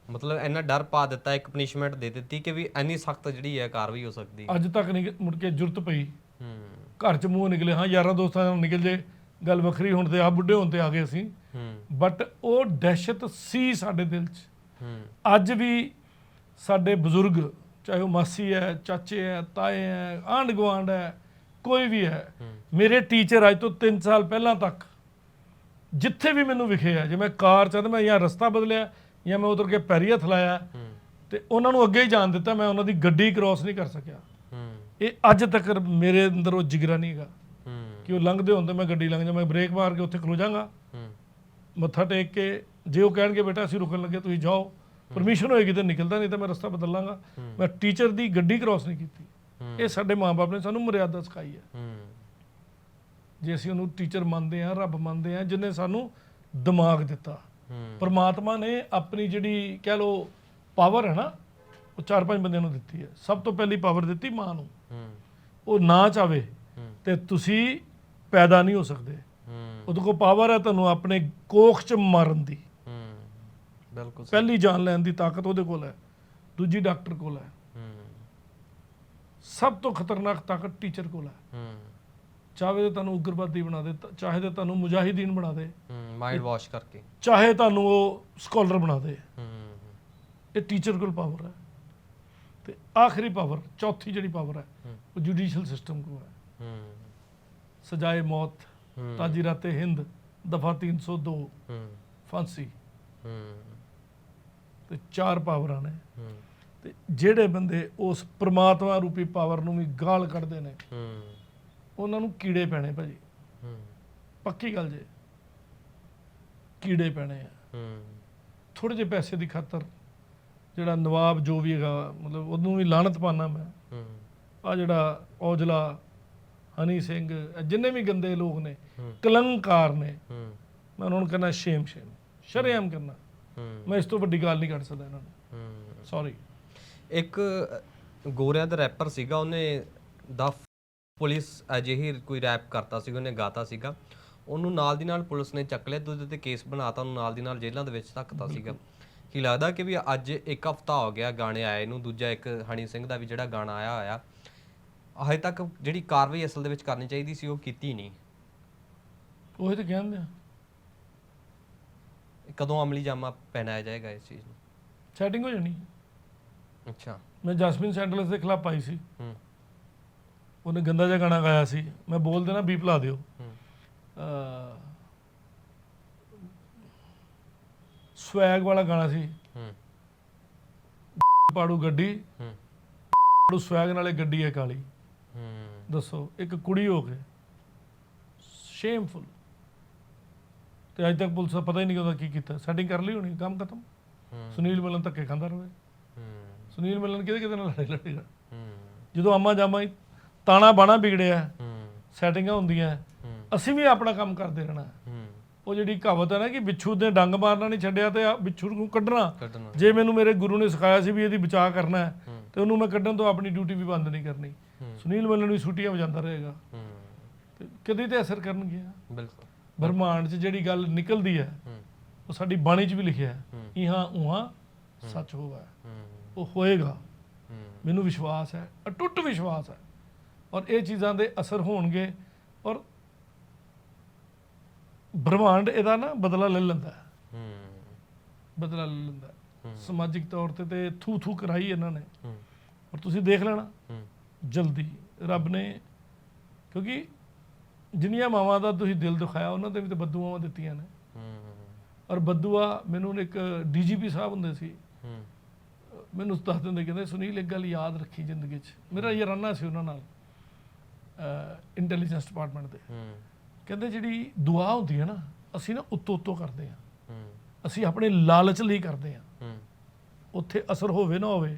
ਮਤਲਬ ਇੰਨਾ ਡਰ ਪਾ ਦਿੱਤਾ ਇੱਕ ਪਨਿਸ਼ਮੈਂਟ ਦੇ ਦਿੱਤੀ ਕਿ ਵੀ ਇੰਨੀ ਸਖਤ ਜਿਹੜੀ ਹੈ ਕਾਰਵਾਈ ਹੋ ਸਕਦੀ ਹੈ। ਅੱਜ ਤੱਕ ਨਹੀਂ ਮੁੜ ਕੇ ਜ਼ਰੂਰਤ ਪਈ। ਹੂੰ। ਘਰ ਚ ਮੂੰਹ ਨਿਕਲੇ ਹਾਂ ਯਾਰਾਂ ਦੋਸਤਾਂ ਨਾਲ ਨਿਕਲ ਜੇ ਗੱਲ ਵੱਖਰੀ ਹੁਣ ਤੇ ਆ ਬੁੱਢੇ ਹੋਣ ਤੇ ਆ ਗਏ ਅਸੀਂ। ਹੂੰ। ਬਟ ਉਹ ਦਹਿਸ਼ਤ ਸੀ ਸਾਡੇ ਦਿਲ 'ਚ। ਹੂੰ। ਅੱਜ ਵੀ ਸਾਡੇ ਬਜ਼ੁਰਗ ਚਾਹੇ ਉਹ ਮਾਸੀ ਹੈ ਚਾਚੇ ਹੈ ਤਾਏ ਹੈ ਆਂਢ ਗੁਆਂਢ ਹੈ ਕੋਈ ਵੀ ਹੈ। ਮੇਰੇ ਟੀਚਰ ਅੱਜ ਤੋਂ 3 ਸਾਲ ਪਹਿਲਾਂ ਤੱਕ ਜਿੱਥੇ ਵੀ ਮੈਨੂੰ ਵਿਖੇ ਆ ਜੇ ਮੈਂ ਕਾਰ ਚ ਤੇ ਮੈਂ ਜਾਂ ਰਸਤਾ ਬਦਲਿਆ ਜਾਂ ਮੈਂ ਉਧਰ ਕੇ ਪੈਰੀ ਹੱਥ ਲਾਇਆ ਤੇ ਉਹਨਾਂ ਨੂੰ ਅੱਗੇ ਹੀ ਜਾਣ ਦਿੱਤਾ ਮੈਂ ਉਹਨਾਂ ਦੀ ਗੱਡੀ ਕ੍ਰਾਸ ਨਹੀਂ ਕਰ ਸਕਿਆ। ਇਹ ਅੱਜ ਤੱਕ ਮੇਰੇ ਅੰਦਰ ਉਹ ਜਿਗਰਾ ਨਹੀਂ ਹੈਗਾ ਕਿ ਉਹ ਲੰਘਦੇ ਹੁੰਦੇ ਮੈਂ ਗੱਡੀ ਲੰਘ ਜਾ ਮੈਂ ਬ੍ਰੇਕ ਮਾਰ ਕੇ ਉੱਥੇ ਖਲੋ ਜਾਵਾਂਗਾ। ਹੂੰ। ਮੱਥਾ ਟੇਕ ਕੇ ਜੇ ਉਹ ਕਹਿਣਗੇ ਬੇਟਾ ਅਸੀਂ ਰੁਕਣ ਲੱਗੇ ਤੁਸੀਂ ਜਾਓ। ਪਰਮਿਸ਼ਨ ਹੋਏਗੀ ਤਾਂ ਨਿਕਲਦਾ ਨਹੀਂ ਤਾਂ ਮੈਂ ਰਸਤਾ ਬਦਲ ਲਾਂਗਾ ਮੈਂ ਟੀਚਰ ਦੀ ਗੱਡੀ ਕ੍ਰਾਸ ਨਹੀਂ ਕੀਤੀ। ਇਹ ਸਾਡੇ ਮਾਪੇ ਨੇ ਸਾਨੂੰ ਮਰਿਆਦਾ ਸਿਖਾਈ ਹੈ। ਜੇ ਅਸੀਂ ਉਹਨੂੰ ਟੀਚਰ ਮੰਨਦੇ ਆ ਰੱਬ ਮੰਨਦੇ ਆ ਜਿਨੇ ਸਾਨੂੰ ਦਿਮਾਗ ਦਿੱਤਾ। ਪਰਮਾਤਮਾ ਨੇ ਆਪਣੀ ਜਿਹੜੀ ਕਹਿ ਲੋ ਪਾਵਰ ਹੈ ਨਾ ਉਹ ਚਾਰ ਪੰਜ ਬੰਦਿਆਂ ਨੂੰ ਦਿੱਤੀ ਹੈ। ਸਭ ਤੋਂ ਪਹਿਲੀ ਪਾਵਰ ਦਿੱਤੀ ਮਾਂ ਨੂੰ। ਉਹ ਨਾ ਚਾਵੇ ਤੇ ਤੁਸੀਂ ਪੈਦਾ ਨਹੀਂ ਹੋ ਸਕਦੇ। ਉਹਦੇ ਕੋਲ ਪਾਵਰ ਹੈ ਤੁਹਾਨੂੰ ਆਪਣੇ ਕੋਖ ਚ ਮਾਰਨ ਦੀ। ਬਿਲਕੁਲ ਸਹੀ। ਪਹਿਲੀ ਜਾਨ ਲੈਣ ਦੀ ਤਾਕਤ ਉਹਦੇ ਕੋਲ ਹੈ ਦੂਜੀ ਡਾਕਟਰ ਕੋਲ ਹੈ। ਹੂੰ। ਸਭ ਤੋਂ ਖਤਰਨਾਕ ਤਾਕਤ ਟੀਚਰ ਕੋਲ ਹੈ। ਹੂੰ। ਚਾਹੇ ਤਾਂ ਤੁਹਾਨੂੰ ਉਗਰਵਾਦੀ ਬਣਾ ਦੇ ਤ- ਚਾਹੇ ਤਾਂ ਤੁਹਾਨੂੰ ਮੁਜਾਹਿਦੀਨ ਬਣਾ ਦੇ। ਹੂੰ ਮਾਈਂਡ ਵਾਸ਼ ਕਰਕੇ। ਚਾਹੇ ਤੁਹਾਨੂੰ ਉਹ ਸਕਾਲਰ ਬਣਾ ਦੇ। ਹੂੰ। ਇਹ ਟੀਚਰ ਕੋਲ ਪਾਵਰ ਹੈ। ਤੇ ਆਖਰੀ ਪਾਵਰ ਚੌਥੀ ਜਿਹੜੀ ਪਾਵਰ ਹੈ ਹੂੰ। ਉਹ ਜੁਡੀਸ਼ੀਅਲ ਸਿਸਟਮ ਕੋਲ ਹੈ। ਹੂੰ। ਸਜ਼ਾਏ ਮੌਤ ਹੂੰ। ਤਾਜੀਰਾਤੇ ਹਿੰਦ ਦਫਾ 302 ਹੂੰ। ਫਾਂਸੀ। ਹੂੰ। ਤੇ ਚਾਰ ਪਾਵਰਾਂ ਨੇ। ਤੇ ਜਿਹੜੇ ਬੰਦੇ ਉਸ ਪ੍ਰਮਾਤਮਾ ਰੂਪੀ ਪਾਵਰ ਨੂੰ ਵੀ ਗਾਲ ਕੱਢਦੇ ਨੇ ਹੂੰ। ਉਹਨਾਂ ਨੂੰ ਕੀੜੇ ਪੈਣੇ ਭਾਜੀ। ਹੂੰ। ਪੱਕੀ ਗੱਲ ਜੇ। ਕੀੜੇ ਪੈਣੇ ਆ। ਹੂੰ। ਥੋੜੇ ਜਿਹੇ ਪੈਸੇ ਦੀ ਖਾਤਰ ਜਿਹੜਾ ਨਵਾਬ ਜੋ ਵੀ ਹੈਗਾ ਮਤਲਬ ਉਹਨੂੰ ਵੀ ਲਾਹਨਤ ਪਾਣਾ ਮੈਂ। ਹੂੰ। ਆ ਜਿਹੜਾ ਔਜਲਾ ਹਨੀ ਸਿੰਘ ਜਿੰਨੇ ਵੀ ਗੰਦੇ ਲੋਕ ਨੇ ਕਲੰਕਾਰ ਨੇ। ਹੂੰ। ਮੈਂ ਉਹਨਾਂ ਨੂੰ ਕਹਿੰਦਾ ਸ਼ੇਮ ਸ਼ੇਮ ਸ਼ਰੇਆਮ ਕਰਨਾ। ਮੈਂ ਇਸ ਤੋਂ ਵੱਡੀ ਗੱਲ ਨਹੀਂ ਕਰ ਸਕਦਾ ਇਹਨਾਂ ਨੂੰ। ਸੌਰੀ ਇੱਕ ਗੋਰਿਆਂ ਦਾ ਰੈਪਰ ਸੀਗਾ ਉਹਨੇ ਦਾ ਪੁਲਿਸ ਅਜਿਹੀ ਕੋਈ ਰੈਪ ਕਰਤਾ ਸੀਗਾ ਉਹਨੇ ਗਾਤਾ ਸੀਗਾ। ਉਹਨੂੰ ਨਾਲ ਦੀ ਨਾਲ ਪੁਲਿਸ ਨੇ ਚੱਕ ਲਿਆ ਤੇ ਉਹਦੇ ਤੇ ਕੇਸ ਬਣਾਤਾ ਉਹਨੂੰ ਨਾਲ ਦੀ ਨਾਲ ਜੇਲ੍ਹਾਂ ਦੇ ਵਿੱਚ ਧੱਕਤਾ ਸੀਗਾ। ਕੀ ਲੱਗਦਾ ਕਿ ਵੀ ਅੱਜ ਇੱਕ ਹਫਤਾ ਹੋ ਗਿਆ ਗਾਣੇ ਆਏ ਨੂੰ ਦੂਜਾ ਇੱਕ ਹਣੀ ਸਿੰਘ ਦਾ ਵੀ ਜਿਹੜਾ ਗਾਣਾ ਆਇਆ ਹੋਇਆ ਹਜੇ ਤੱਕ ਜਿਹੜੀ ਕਾਰਵਾਈ ਅਸਲ ਦੇ ਵਿੱਚ ਕਰਨੀ ਚਾਹੀਦੀ ਸੀ ਉਹ ਕੀਤੀ ਨਹੀਂ। ਉਹੀ ਤਾਂ ਕਹਿੰਦੇ ਆ। ਕਦੋਂ ਅਮਲੀ ਜਾਮਾ ਪਹਿਨਾਇਆ ਜਾਏਗਾ ਇਸ ਚੀਜ਼ ਨੂੰ? ਸੈਟਿੰਗ ਹੋ ਜਾਣੀ। ਅੱਛਾ। ਮੈਂ ਜਸਮਿਨ ਸੈਂਡਲਸ ਦੇ ਖਿਲਾਫ ਪਾਈ ਸੀ। ਹੂੰ। ਉਹਨੇ ਗੰਦਾ ਜਿਹਾ ਗਾਣਾ ਗਾਇਆ ਸੀ। ਮੈਂ ਬੋਲ ਦੇਣਾ ਬੀਪ ਲਾ ਦਿਓ। ਹੂੰ। ਸਵੈਗ ਵਾਲਾ ਗਾਣਾ ਸੀ। ਹੂੰ। ਪਾੜੂ ਗੱਡੀ। ਹੂੰ। ਪਾੜੂ ਸਵੈਗ ਨਾਲੇ ਗੱਡੀ ਹੈ ਕਾਲੀ। ਹੂੰ। ਦੱਸੋ ਇੱਕ ਕੁੜੀ ਹੋ ਕੇ ਸ਼ੇਮਫੁਲ ਤੇ ਅੱਜ ਤੱਕ ਪੁਲਿਸ ਦਾ ਪਤਾ ਹੀ ਨਹੀਂ ਉਹਦਾ ਕੀ ਕੀਤਾ। ਸੈਟਿੰਗ ਕਰ ਲਈ ਹੋਣੀ ਕੰਮ ਖਤਮ। ਸੁਨੀਲ ਮਿਲਨ ਧੱਕੇ ਖਾਂਦਾ ਰਹੇ ਸੁਨੀਲ ਮਿਲਨ ਕਿਹਦੇ ਕਿਹਦੇ ਨਾਲ ਲੜੇ ਲੜੇਗਾ? ਜਦੋਂ ਆਮਾ ਜਾਮਾ ਤਾਣਾ ਬਾਣਾ ਵਿਗੜਿਆ ਸੈਟਿੰਗਾਂ ਹੁੰਦੀਆਂ ਅਸੀਂ ਵੀ ਆਪਣਾ ਕੰਮ ਕਰਦੇ ਰਹਿਣਾ। ਉਹ ਜਿਹੜੀ ਕਹਾਵਤ ਹੈ ਨਾ ਕਿ ਬਿੱਛੂ ਦੇ ਡੰਗ ਮਾਰਨਾ ਨਹੀਂ ਛੱਡਿਆ ਤੇ ਬਿੱਛੂ ਨੂੰ ਕੱਢਣਾ। ਜੇ ਮੈਨੂੰ ਮੇਰੇ ਗੁਰੂ ਨੇ ਸਿਖਾਇਆ ਸੀ ਵੀ ਇਹਦੀ ਬਚਾਅ ਕਰਨਾ ਹੈ ਤੇ ਉਹਨੂੰ ਮੈਂ ਕੱਢਣ ਤੋਂ ਆਪਣੀ ਡਿਊਟੀ ਵੀ ਬੰਦ ਨਹੀਂ ਕਰਨੀ। ਸੁਨੀਲ ਮਿਲਨ ਵੀ ਛੁੱਟੀਆਂ ਵਜਾਉਂਦਾ ਰਹੇਗਾ। ਕਦੇ ਤੇ ਅਸਰ ਕਰਨਗੇ ਬਿਲਕੁਲ। ਬ੍ਰਹਮਾਂਡ 'ਚ ਜਿਹੜੀ ਗੱਲ ਨਿਕਲਦੀ ਹੈ ਉਹ ਸਾਡੀ ਬਾਣੀ 'ਚ ਵੀ ਲਿਖਿਆ ਹੈ। ਇਹਾਂ ਉਹਾਂ ਸੱਚ ਹੋਗਾ ਹੂੰ। ਉਹ ਹੋਏਗਾ। ਮੈਨੂੰ ਵਿਸ਼ਵਾਸ ਹੈ ਅਟੁੱਟ ਵਿਸ਼ਵਾਸ ਹੈ। ਔਰ ਇਹ ਚੀਜ਼ਾਂ ਦੇ ਅਸਰ ਹੋਣਗੇ ਔਰ ਬ੍ਰਹਮਾਂਡ ਇਹਦਾ ਨਾ ਬਦਲਾ ਲੈ ਲੈਂਦਾ ਹੈ। ਬਦਲਾ ਲੈ ਲੈਂਦਾ। ਸਮਾਜਿਕ ਤੌਰ ਤੇ ਤੇ ਥੂ ਥੂ ਕਰਾਈ ਇਹਨਾਂ ਨੇ। ਔਰ ਤੁਸੀਂ ਦੇਖ ਲੈਣਾ। ਜਲਦੀ ਰੱਬ ਨੇ ਕਿਉਂਕਿ ਜਿੰਨੀਆਂ ਮਾਵਾਂ ਦਾ ਤੁਸੀਂ ਦਿਲ ਦਿਖਾਇਆ ਉਹਨਾਂ ਤੇ ਵੀ ਤੇ ਬਦਦੁਆਵਾਂ ਦਿੱਤੀਆਂ ਨੇ। ਔਰ ਬਦਦੁਆ ਮੈਨੂੰ ਇੱਕ ਡੀਜੀਪੀ ਸਾਹਿਬ ਹੁੰਦੇ ਸੀ। ਮੈਨੂੰ ਦੱਸ ਦਿੰਦੇ ਕਹਿੰਦੇ ਸੁਨੀਲ ਇੱਕ ਗੱਲ ਯਾਦ ਰੱਖੀ ਜ਼ਿੰਦਗੀ 'ਚ। ਮੇਰਾ ਯਾਰਾਨਾ ਸੀ ਉਹਨਾਂ ਨਾਲ ਇੰਟੈਲੀਜੈਂਸ ਡਿਪਾਰਟਮੈਂਟ ਦੇ ਕਹਿੰਦੇ ਜਿਹੜੀ ਦੁਆ ਹੁੰਦੀ ਹੈ ਨਾ ਅਸੀਂ ਨਾ ਉੱਤੋਂ ਉੱਤੋਂ ਕਰਦੇ ਹਾਂ। ਅਸੀਂ ਆਪਣੇ ਲਾਲਚ ਲਈ ਕਰਦੇ ਹਾਂ। ਉੱਥੇ ਅਸਰ ਹੋਵੇ ਨਾ ਹੋਵੇ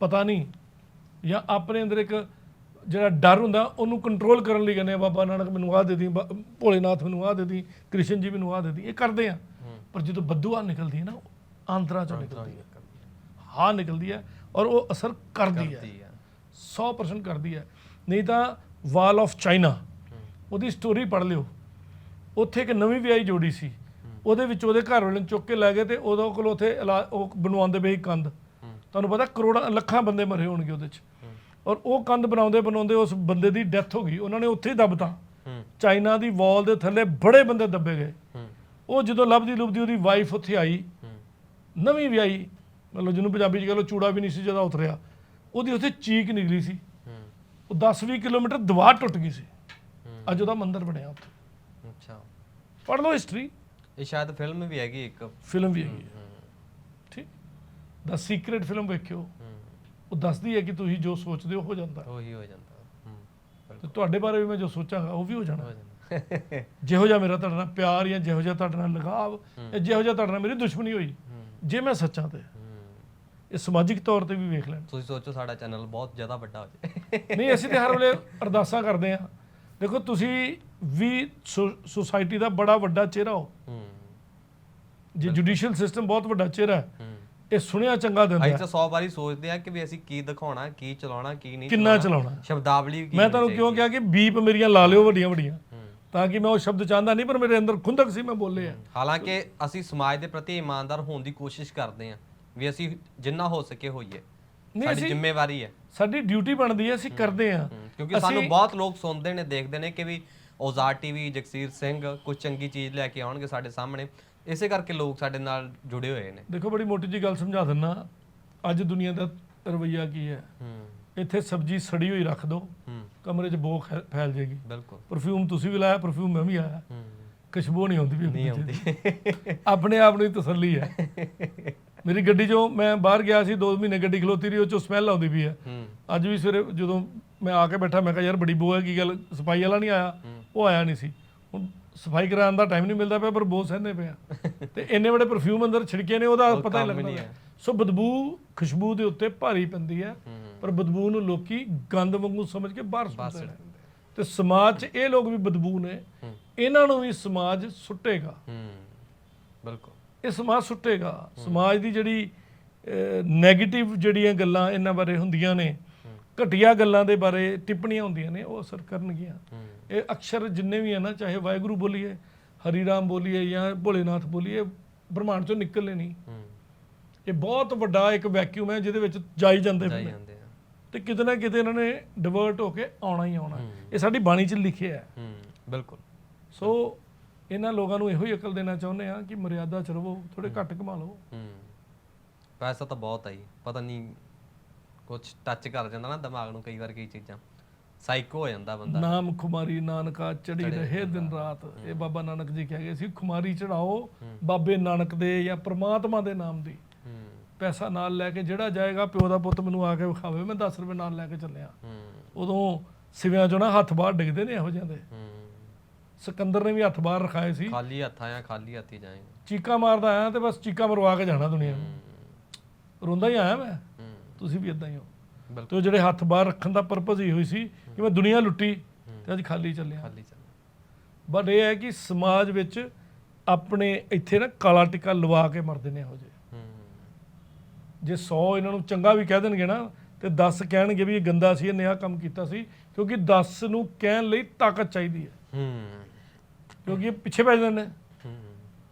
ਪਤਾ ਨਹੀਂ ਜਾਂ ਆਪਣੇ ਅੰਦਰ ਇੱਕ ਜਿਹੜਾ ਡਰ ਹੁੰਦਾ ਉਹਨੂੰ ਕੰਟਰੋਲ ਕਰਨ ਲਈ ਕਹਿੰਦੇ ਆ ਬਾਬਾ ਨਾਨਕ ਮੈਨੂੰ ਆਹ ਦੇ ਦੀ ਭੋਲੇਨਾਥ ਮੈਨੂੰ ਆਹ ਦੇ ਦੀ ਕ੍ਰਿਸ਼ਨ ਜੀ ਮੈਨੂੰ ਆਹ ਦੇ ਦੀ ਇਹ ਕਰਦੇ ਆ। ਪਰ ਜਦੋਂ ਬਦਦੁਆ ਨਿਕਲਦੀ ਹੈ ਨਾ ਆਂਤਰਾ ਚੋਂ ਨਿਕਲਦੀ ਹੈ। ਹਾਂ। ਨਿਕਲਦੀ ਹੈ ਔਰ ਉਹ ਅਸਰ ਕਰਦੀ ਹੈ। ਕਰਦੀ ਆ 100% ਕਰਦੀ ਹੈ। ਨਹੀਂ ਤਾਂ ਵਾਲ ਆਫ ਚਾਈਨਾ ਉਹਦੀ ਸਟੋਰੀ ਪੜ੍ਹ ਲਿਓ। ਉੱਥੇ ਇੱਕ ਨਵੀਂ ਵਿਆਹੀ ਜੋੜੀ ਸੀ। ਉਹਦੇ ਵਿੱਚ ਉਹਦੇ ਘਰ ਵਾਲੇ ਨੂੰ ਚੁੱਕ ਕੇ ਲੈ ਗਏ ਤੇ ਉਹਦੇ ਕੋਲ ਉੱਥੇ ਉਹ ਬਣਵਾਉਂਦੇ ਪਏ ਕੰਧ। ਤੁਹਾਨੂੰ ਪਤਾ ਕਰੋੜਾਂ ਲੱਖਾਂ ਬੰਦੇ ਮਰੇ ਹੋਣਗੇ ਉਹਦੇ 'ਚ। ਔਰ ਉਹ ਕੰਧ ਬਣਾਉਂਦੇ ਬਣਾਉਂਦੇ ਉਸ ਬੰਦੇ ਦੀ ਡੈਥ ਹੋ ਗਈ। ਉਹਨਾਂ ਨੇ ਉੱਥੇ ਹੀ ਦੱਬਤਾ ਹੂੰ। ਚਾਈਨਾ ਦੀ ਵਾਲ ਦੇ ਥੱਲੇ ਬੜੇ ਬੰਦੇ ਦੱਬੇ ਗਏ। ਹੂੰ। ਉਹ ਜਦੋਂ ਲੱਭਦੀ ਲੁਭਦੀ ਉਹਦੀ ਵਾਈਫ ਉੱਥੇ ਆਈ। ਹੂੰ। ਨਵੀਂ ਵਿਆਹੀ। ਮਤਲਬ ਜਿਹਨੂੰ ਪੰਜਾਬੀ 'ਚ ਕਹ ਲਓ ਚੂੜਾ ਵੀ ਨਹੀਂ ਸੀ ਜਿਹਦਾ ਉਤਰਿਆ। ਉਹਦੀ ਉੱਥੇ ਚੀਕ ਨਿਕਲੀ ਸੀ। ਹੂੰ। ਉਹ 10-20 ਕਿਲੋਮੀਟਰ ਦੀਵਾਰ ਟੁੱਟ ਗਈ ਸੀ। ਹੂੰ। ਅੱਜ ਉਹਦਾ ਮੰਦਿਰ ਬਣਿਆ ਉੱਥੇ। ਅੱਛਾ। ਪੜ੍ਹ ਲਓ ਹਿਸਟਰੀ ਇਹ ਸ਼ਾਇਦ ਫਿਲਮ ਵੀ ਹੈਗੀ ਇੱਕ। ਫਿਲਮ ਵੀ ਹੈਗੀ ਠੀਕ। ਦਾ ਸੀਕ੍ਰੇਟ ਫਿਲਮ ਵੇਖਿਓ। ਉਹ ਦੱਸਦੀ ਹੈ ਕਿ ਤੁਸੀਂ ਜੋ ਸੋਚਦੇ ਹੋ ਹੋ ਜਾਂਦਾ। ਉਹੀ ਹੋ ਜਾਂਦਾ। ਹੂੰ ਤੇ ਤੁਹਾਡੇ ਬਾਰੇ ਵੀ ਮੈਂ ਜੋ ਸੋਚਾਂਗਾ ਉਹ ਵੀ ਹੋ ਜਾਣਾ। ਹੋ ਜਾਂਦਾ ਜਿਹੋ ਜਿਹਾ ਮੇਰਾ ਤੁਹਾਡੇ ਨਾਲ ਪਿਆਰ ਜਾਂ ਜਿਹੋ ਜਿਹਾ ਤੁਹਾਡੇ ਨਾਲ ਲਗਾਵ ਜਾਂ ਜਿਹੋ ਜਿਹਾ ਤੁਹਾਡੇ ਨਾਲ ਮੇਰੀ ਦੁਸ਼ਮਣੀ ਹੋਈ ਹੂੰ। ਜੇ ਮੈਂ ਸੱਚਾ ਤੇ। ਹੂੰ। ਇਹ ਸਮਾਜਿਕ ਤੌਰ ਤੇ ਵੀ ਵੇਖ ਲੈਣ। ਤੁਸੀਂ ਸੋਚੋ ਸਾਡਾ ਚੈਨਲ ਬਹੁਤ ਜ਼ਿਆਦਾ ਵੱਡਾ ਹੋ ਜਾਏ। ਨਹੀਂ ਅਸੀਂ ਤੇ ਹਰ ਵੇਲੇ ਅਰਦਾਸਾਂ ਕਰਦੇ ਆ ਦੇਖੋ ਤੁਸੀਂ ਵੀ ਸੁਸਾਇਟੀ ਦਾ ਬੜਾ ਵੱਡਾ ਚਿਹਰਾ ਹੋ। ਹੂੰ। ਜੇ ਜੁਡੀਸ਼ੀਅਲ ਸਿਸਟਮ ਬਹੁਤ ਵੱਡਾ ਚਿਹਰਾ ਹੈ। ਹੂੰ। ਇਹ ਸੁਣਿਆ ਚੰਗਾ ਦਿੰਦਾ ਅਸੀਂ। ਤਾਂ 100 ਵਾਰੀ ਸੋਚਦੇ ਆ ਕਿ ਵੀ ਅਸੀਂ ਕੀ ਦਿਖਾਉਣਾ ਕੀ ਚਲਾਉਣਾ ਕੀ ਨਹੀਂ ਕਿੰਨਾ ਚਲਾਉਣਾ। ਸ਼ਬਦਾਵਲੀ ਕੀ ਮੈਂ ਤੁਹਾਨੂੰ ਕਿਉਂ ਕਿਹਾ ਕਿ ਬੀਪ ਮੇਰੀਆਂ ਲਾ ਲਿਓ ਵੱਡੀਆਂ ਵੱਡੀਆਂ। ਤਾਂ ਕਿ ਮੈਂ ਉਹ ਸ਼ਬਦ ਚਾਹੁੰਦਾ ਨਹੀਂ ਪਰ ਮੇਰੇ ਅੰਦਰ ਖੁੰਦਕ ਸੀ ਮੈਂ ਬੋਲੇ ਆ। ਹਾਲਾਂਕਿ ਅਸੀਂ ਸਮਾਜ ਦੇ ਪ੍ਰਤੀ ਇਮਾਨਦਾਰ ਹੋਣ ਦੀ ਕੋਸ਼ਿਸ਼ ਕਰਦੇ ਹਾਂ ਵੀ ਅਸੀਂ ਜਿੰਨਾ ਹੋ ਸਕੇ ਹੋਈਏ। ਸਾਡੀ ਜ਼ਿੰਮੇਵਾਰੀ ਹੈ। ਸਾਡੀ ਡਿਊਟੀ ਬਣਦੀ ਹੈ ਅਸੀਂ ਕਰਦੇ ਆ ਕਿਉਂਕਿ ਸਾਨੂੰ ਬਹੁਤ ਲੋਕ ਸੁਣਦੇ ਨੇ ਦੇਖਦੇ ਨੇ ਕਿ ਵੀ ਔਜ਼ਾਰ ਟੀਵੀ ਜਗਸੀਰ ਸਿੰਘ ਕੁਝ ਚੰਗੀ ਚੀਜ਼ ਲੈ ਕੇ ਆਉਣਗੇ ਸਾਡੇ ਸਾਹਮਣੇ। ਇਸੇ ਕਰਕੇ ਲੋਕ ਸਾਡੇ ਨਾਲ ਜੁੜੇ ਹੋਏ ਨੇ। ਦੇਖੋ ਬੜੀ ਮੋਟੀ ਜੀ ਗੱਲ ਸਮਝਾ ਦਿੰਨਾ। ਅੱਜ ਦੁਨੀਆ ਦਾ ਰਵਈਆ ਕੀ ਹੈ? ਹੂੰ। ਇੱਥੇ ਸਬਜ਼ੀ ਸੜੀ ਹੋਈ ਰੱਖ ਦਿਓ ਹੂੰ। ਕਮਰੇ 'ਚ ਬੋ ਖੈ- ਫੈਲ ਜਾਏਗੀ। ਬਿਲਕੁਲ। ਪਰਫਿਊਮ ਤੁਸੀਂ ਵੀ ਲਾਇਆ ਪਰਫਿਊਮ ਮੈਂ ਵੀ ਆਇਆ। ਹੂੰ। ਖੁਸ਼ਬੂ ਨਹੀਂ ਆਉਂਦੀ ਵੀ ਨਹੀਂ। ਆਉਂਦੀ। ਆਪਣੇ ਆਪ ਨੂੰ ਹੀ ਤਸੱਲੀ ਹੈ। ਮੇਰੀ ਗੱਡੀ 'ਚੋਂ ਮੈਂ ਬਾਹਰ ਗਿਆ ਸੀ 2 ਮਹੀਨੇ ਗੱਡੀ ਖਲੋਤੀ ਰਹੀ ਉਹ 'ਚੋਂ ਸਮੈਲ ਆਉਂਦੀ ਪਈ ਹੈ। ਹੂੰ। ਅੱਜ ਵੀ ਸਵੇਰੇ ਜਦੋਂ ਮੈਂ ਆ ਕੇ ਬੈਠਾ ਮੈਂ ਕਿਹਾ ਯਾਰ ਬੜੀ ਬੋ ਹੈ ਕੀ ਗੱਲ? ਸਫ਼ਾਈ ਵਾਲਾ ਨਹੀਂ ਆਇਆ? ਉਹ ਆਇਆ ਨਹੀਂ ਸੀ। ਸਫ਼ਾਈ ਕਰਾਉਣ ਦਾ ਟਾਈਮ ਨਹੀਂ ਮਿਲਦਾ ਪਿਆ ਪਰ ਬੋ ਸਹਿੰਦੇ ਪਿਆ ਤੇ ਇੰਨੇ ਬੜੇ ਪਰਫਿਊਮ ਅੰਦਰ ਛਿੜਕੇ ਨੇ ਉਹਦਾ ਪਤਾ ਹੀ ਲੱਗਦਾ। ਸੋ ਬਦਬੂ ਖੁਸ਼ਬੂ ਦੇ ਉੱਤੇ ਭਾਰੀ ਪੈਂਦੀ ਹੈ ਪਰ ਬਦਬੂ ਨੂੰ ਲੋਕੀ ਗੰਦ ਵਾਂਗੂ ਸਮਝ ਕੇ ਬਾਹਰ ਸੁੱਟਦੇ ਨੇ। ਤੇ ਸਮਾਜ 'ਚ ਇਹ ਲੋਕ ਵੀ ਬਦਬੂ ਨੇ ਇਹਨਾਂ ਨੂੰ ਵੀ ਸਮਾਜ ਸੁੱਟੇਗਾ। ਹੂੰ ਬਿਲਕੁਲ। ਇਹ ਸਮਾਜ ਸੁੱਟੇਗਾ। ਸਮਾਜ ਦੀ ਜਿਹੜੀ 네ਗੇਟਿਵ ਜਿਹੜੀਆਂ ਗੱਲਾਂ ਇਹਨਾਂ ਬਾਰੇ ਹੁੰਦੀਆਂ ਨੇ ਘਟੀਆ ਗੱਲਾਂ ਦੇ ਬਾਰੇ ਟਿੱਪਣੀਆਂ ਹੁੰਦੀਆਂ ਨੇ ਉਹ ਅਸਰ ਕਰਨਗੀਆਂ। ਹੂੰ। ਇਹ ਅਕਸ਼ਰ ਜਿੰਨੇ ਵੀ ਆ ਨਾ ਚਾਹੇ ਵਾਹਿਗੁਰੂ ਬੋਲੀਏ ਹਰੀ ਰਾਮ ਬੋਲੀਏ ਜਾਂ ਭੋਲੇਨਾਥ ਬੋਲੀਏ ਬ੍ਰਹਮਾਂਡ ਚੋਂ ਨਿਕਲਨੇ ਨਹੀਂ। ਹੂੰ। ਇਹ ਬਹੁਤ ਵੱਡਾ ਇੱਕ ਵੈਕਿਊਮ ਹੈ ਜਿਹਦੇ ਵਿੱਚ ਜਾਈ ਜਾਂਦੇ ਨੇ ਤੇ ਕਿਤੇ ਨਾ ਕਿਤੇ ਇਹਨਾਂ ਨੇ ਡਿਵਰਟ ਹੋ ਕੇ ਆਉਣਾ ਹੀ ਆਉਣਾ। ਇਹ ਸਾਡੀ ਬਾਣੀ 'ਚ ਲਿਖਿਆ ਹੈ। ਹੂੰ ਬਿਲਕੁਲ। ਸੋ ਇਹਨਾਂ ਲੋਕਾਂ ਨੂੰ ਇਹੋ ਹੀ ਅਕਲ ਦੇਣਾ ਚਾਹੁੰਦੇ ਆ ਕਿ ਮਰਿਆਦਾ ਚ ਰਹੋ ਥੋੜੇ ਘੱਟ ਕਮਾ ਲਓ ਹੂੰ। ਪੈਸਾ ਤਾਂ ਬਹੁਤ ਆਈ ਪਤਾ ਨਹੀਂ ਕੁਝ ਟੱਚ ਕਰ ਜਾਂਦਾ ਨਾ ਦਿਮਾਗ ਨੂੰ ਕਈ ਵਾਰ ਕਈ ਚੀਜ਼ਾਂ। ਸਾਈਕੋ ਹੋ ਜਾਂਦਾ ਬੰਦਾ। ਨਾਮ ਖੁਮਾਰੀ ਨਾਨਕਾ ਚੜੀ ਰਹੇ ਦਿਨ ਰਾਤ। ਇਹ ਬਾਬਾ ਨਾਨਕ ਜੀ ਕਹਿ ਗਏ ਸੀ ਖੁਮਾਰੀ ਚੜਾਓ ਬਾਬੇ ਨਾਨਕ ਦੇ ਜਾਂ ਪ੍ਰਮਾਤਮਾ ਦੇ ਨਾਮ ਦੀ। ਪੈਸਾ ਨਾਲ ਲੈ ਕੇ ਜਿਹੜਾ ਜਾਏਗਾ ਪਿਓ ਦਾ ਪੁੱਤ ਮੈਨੂੰ ਆ ਕੇ ਵਿਖਾਵੇ ਮੈਂ 10 ਰੁਪਏ ਨਾਲ ਲੈ ਕੇ ਚੱਲਿਆ। ਉਦੋਂ ਸਿਵਿਆਂ ਚੋਂ ਨਾ ਹੱਥ ਬਾਹਰ ਡਿੱਗਦੇ ਨੇ ਇਹੋ ਜਿਹੇ ਦੇ। ਹੂੰ। ਸਿਕੰਦਰ ਨੇ ਵੀ ਹੱਥ ਬਾਹਰ ਰਖਾਏ ਸੀ। ਖਾਲੀ ਹੱਥ ਆਇਆ ਖਾਲੀ ਹੱਥੀ ਜਾਏਗਾ। ਚੀਕਾਂ ਮਾਰਦਾ ਆਇਆ ਤੇ ਬਸ ਚੀਕਾਂ ਮਰਵਾ ਕੇ ਜਾਣਾ ਦੁਨੀਆ ਨੂੰ। ਰੋਂਦਾ ਹੀ ਆਇਆ ਮੈਂ। ਤੁਸੀਂ ਵੀ ਇਦਾਂ ਹੀ ਹੋ। ਤੇ ਉਹ ਜਿਹੜੇ ਹੱਥ ਬਾਹਰ ਰੱਖਣ ਦਾ ਪਰਪਸ ਹੀ ਹੋਈ ਸੀ ਕਿ ਮੈਂ ਦੁਨੀਆ ਲੁੱਟੀ ਤੇ ਅੱਜ ਖਾਲੀ ਚੱਲਿਆ। ਖਾਲੀ ਚੱਲ ਬਟ ਇਹ ਹੈ ਕਿ ਸਮਾਜ ਵਿੱਚ ਆਪਣੇ ਇੱਥੇ ਨਾ ਕਾਲਾ ਟਿੱਕਾ ਲਵਾ ਕੇ ਮਰਦੇ ਨੇ ਇਹੋ ਹੂੰ। ਜੇ 100 ਇਹਨਾਂ ਨੂੰ ਚੰਗਾ ਵੀ ਕਹਿ ਦੇਣਗੇ ਨਾ ਤੇ 10 ਕਹਿਣਗੇ ਵੀ ਇਹ ਗੰਦਾ ਸੀ ਇਹਨੇ ਆਹ ਕੰਮ ਕੀਤਾ ਸੀ ਕਿਉਂਕਿ 10 ਨੂੰ ਕਹਿਣ ਲਈ ਤਾਕਤ ਚਾਹੀਦੀ ਹੈ। ਹੂੰ। ਕਿਉਂਕਿ ਇਹ ਪਿੱਛੇ ਪੈ ਜਾਂਦੇ ਨੇ। ਹੂੰ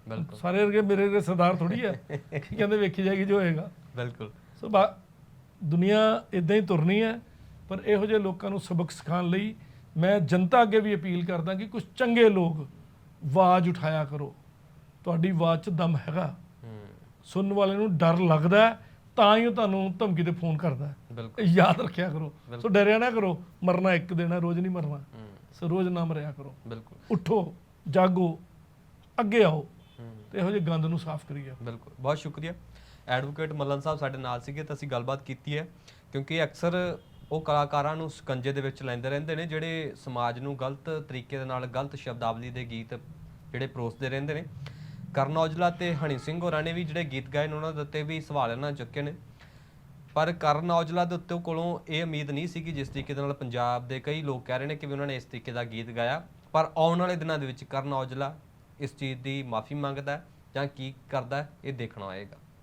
ਬਿਲਕੁਲ। ਸਾਰੇ ਵਰਗੇ ਮੇਰੇ ਵਰਗੇ ਸਰਦਾਰ ਥੋੜੀ ਹੈ। ਕੀ ਕਹਿੰਦੇ ਵੇਖੀ ਜਾਏਗੀ ਜੋ ਹੋਏਗਾ। ਬਿਲਕੁਲ। ਸੋ ਬਾ- ਦੁਨੀਆ ਇਦਾਂ ਹੀ ਤੁਰਨੀ ਹੈ ਪਰ ਇਹੋ ਜਿਹੇ ਲੋਕਾਂ ਨੂੰ ਸਬਕ ਸਿਖਾਉਣ ਲਈ ਮੈਂ ਜਨਤਾ ਅੱਗੇ ਵੀ ਅਪੀਲ ਕਰਦਾ ਕਿ ਕੁਝ ਚੰਗੇ ਲੋਕ ਆਵਾਜ਼ ਉਠਾਇਆ ਕਰੋ। ਤੁਹਾਡੀ ਆਵਾਜ਼ 'ਚ ਦਮ ਹੈਗਾ। ਸੁਣਨ ਵਾਲੇ ਨੂੰ ਡਰ ਲੱਗਦਾ ਤਾਂ ਹੀ ਉਹ ਤੁਹਾਨੂੰ ਧਮਕੀ ਤੇ ਫੋਨ ਕਰਦਾ ਯਾਦ ਰੱਖਿਆ ਕਰੋ। ਸੋ ਡਰਿਆ ਨਾ ਕਰੋ ਮਰਨਾ ਇੱਕ ਦਿਨ ਹੈ ਰੋਜ਼ ਨਹੀਂ ਮਰਨਾ। ਸੋ ਰੋਜ਼ ਨਾ ਮਰਿਆ ਕਰੋ। ਬਿਲਕੁਲ। ਉਠੋ ਜਾਗੋ ਅੱਗੇ ਆਓ। ਤੇ ਇਹੋ ਜਿਹੇ ਗੰਦ ਨੂੰ ਸਾਫ਼ ਕਰੀਏ। ਬਿਲਕੁਲ। ਬਹੁਤ ਸ਼ੁਕਰੀਆ। ਐਡਵੋਕੇਟ ਮੱਲਨ ਸਾਹਿਬ ਸਾਡੇ ਨਾਲ ਸੀਗੇ ਤਾਂ ਅਸੀਂ ਗੱਲਬਾਤ ਕੀਤੀ ਹੈ, ਕਿਉਂਕਿ ਅਕਸਰ ਉਹ ਕਲਾਕਾਰਾਂ ਨੂੰ ਸਕੰਜੇ ਦੇ ਵਿੱਚ ਲੈਂਦੇ ਰਹਿੰਦੇ ਨੇ, ਜਿਹੜੇ ਸਮਾਜ ਨੂੰ ਗਲਤ ਤਰੀਕੇ ਦੇ ਨਾਲ ਗਲਤ ਸ਼ਬਦਾਵਲੀ ਦੇ ਗੀਤ ਜਿਹੜੇ ਪਰੋਸਦੇ ਰਹਿੰਦੇ ਨੇ। ਕਰਨ ਔਜਲਾ ਤੇ ਹਣੀ ਸਿੰਘ ਹੋਰਾਂ ਨੇ ਵੀ ਜਿਹੜੇ ਗੀਤ ਗਾਏ ਨੇ, ਉਹਨਾਂ ਦੇ ਉੱਤੇ ਵੀ ਸਵਾਲ ਇਹਨਾਂ ਚੁੱਕੇ ਨੇ। ਪਰ ਕਰਨ ਔਜਲਾ ਦੇ ਉੱਤੇ ਕੋਲੋਂ ਇਹ ਉਮੀਦ ਨਹੀਂ ਸੀ ਕਿ ਜਿਸ ਤਰੀਕੇ ਦੇ ਨਾਲ ਪੰਜਾਬ ਦੇ ਕਈ ਲੋਕ ਕਹਿ ਰਹੇ ਨੇ ਕਿ ਵੀ ਉਹਨਾਂ ਨੇ ਇਸ ਤਰੀਕੇ ਦਾ ਗੀਤ ਗਾਇਆ। ਪਰ ਆਉਣ ਵਾਲੇ ਦਿਨਾਂ ਦੇ ਵਿੱਚ ਕਰਨ ਔਜਲਾ ਇਸ ਚੀਜ਼ ਦੀ ਮਾਫੀ ਮੰਗਦਾ ਜਾਂ ਕੀ ਕਰਦਾ ਇਹ ਦੇਖਣਾ ਆਏਗਾ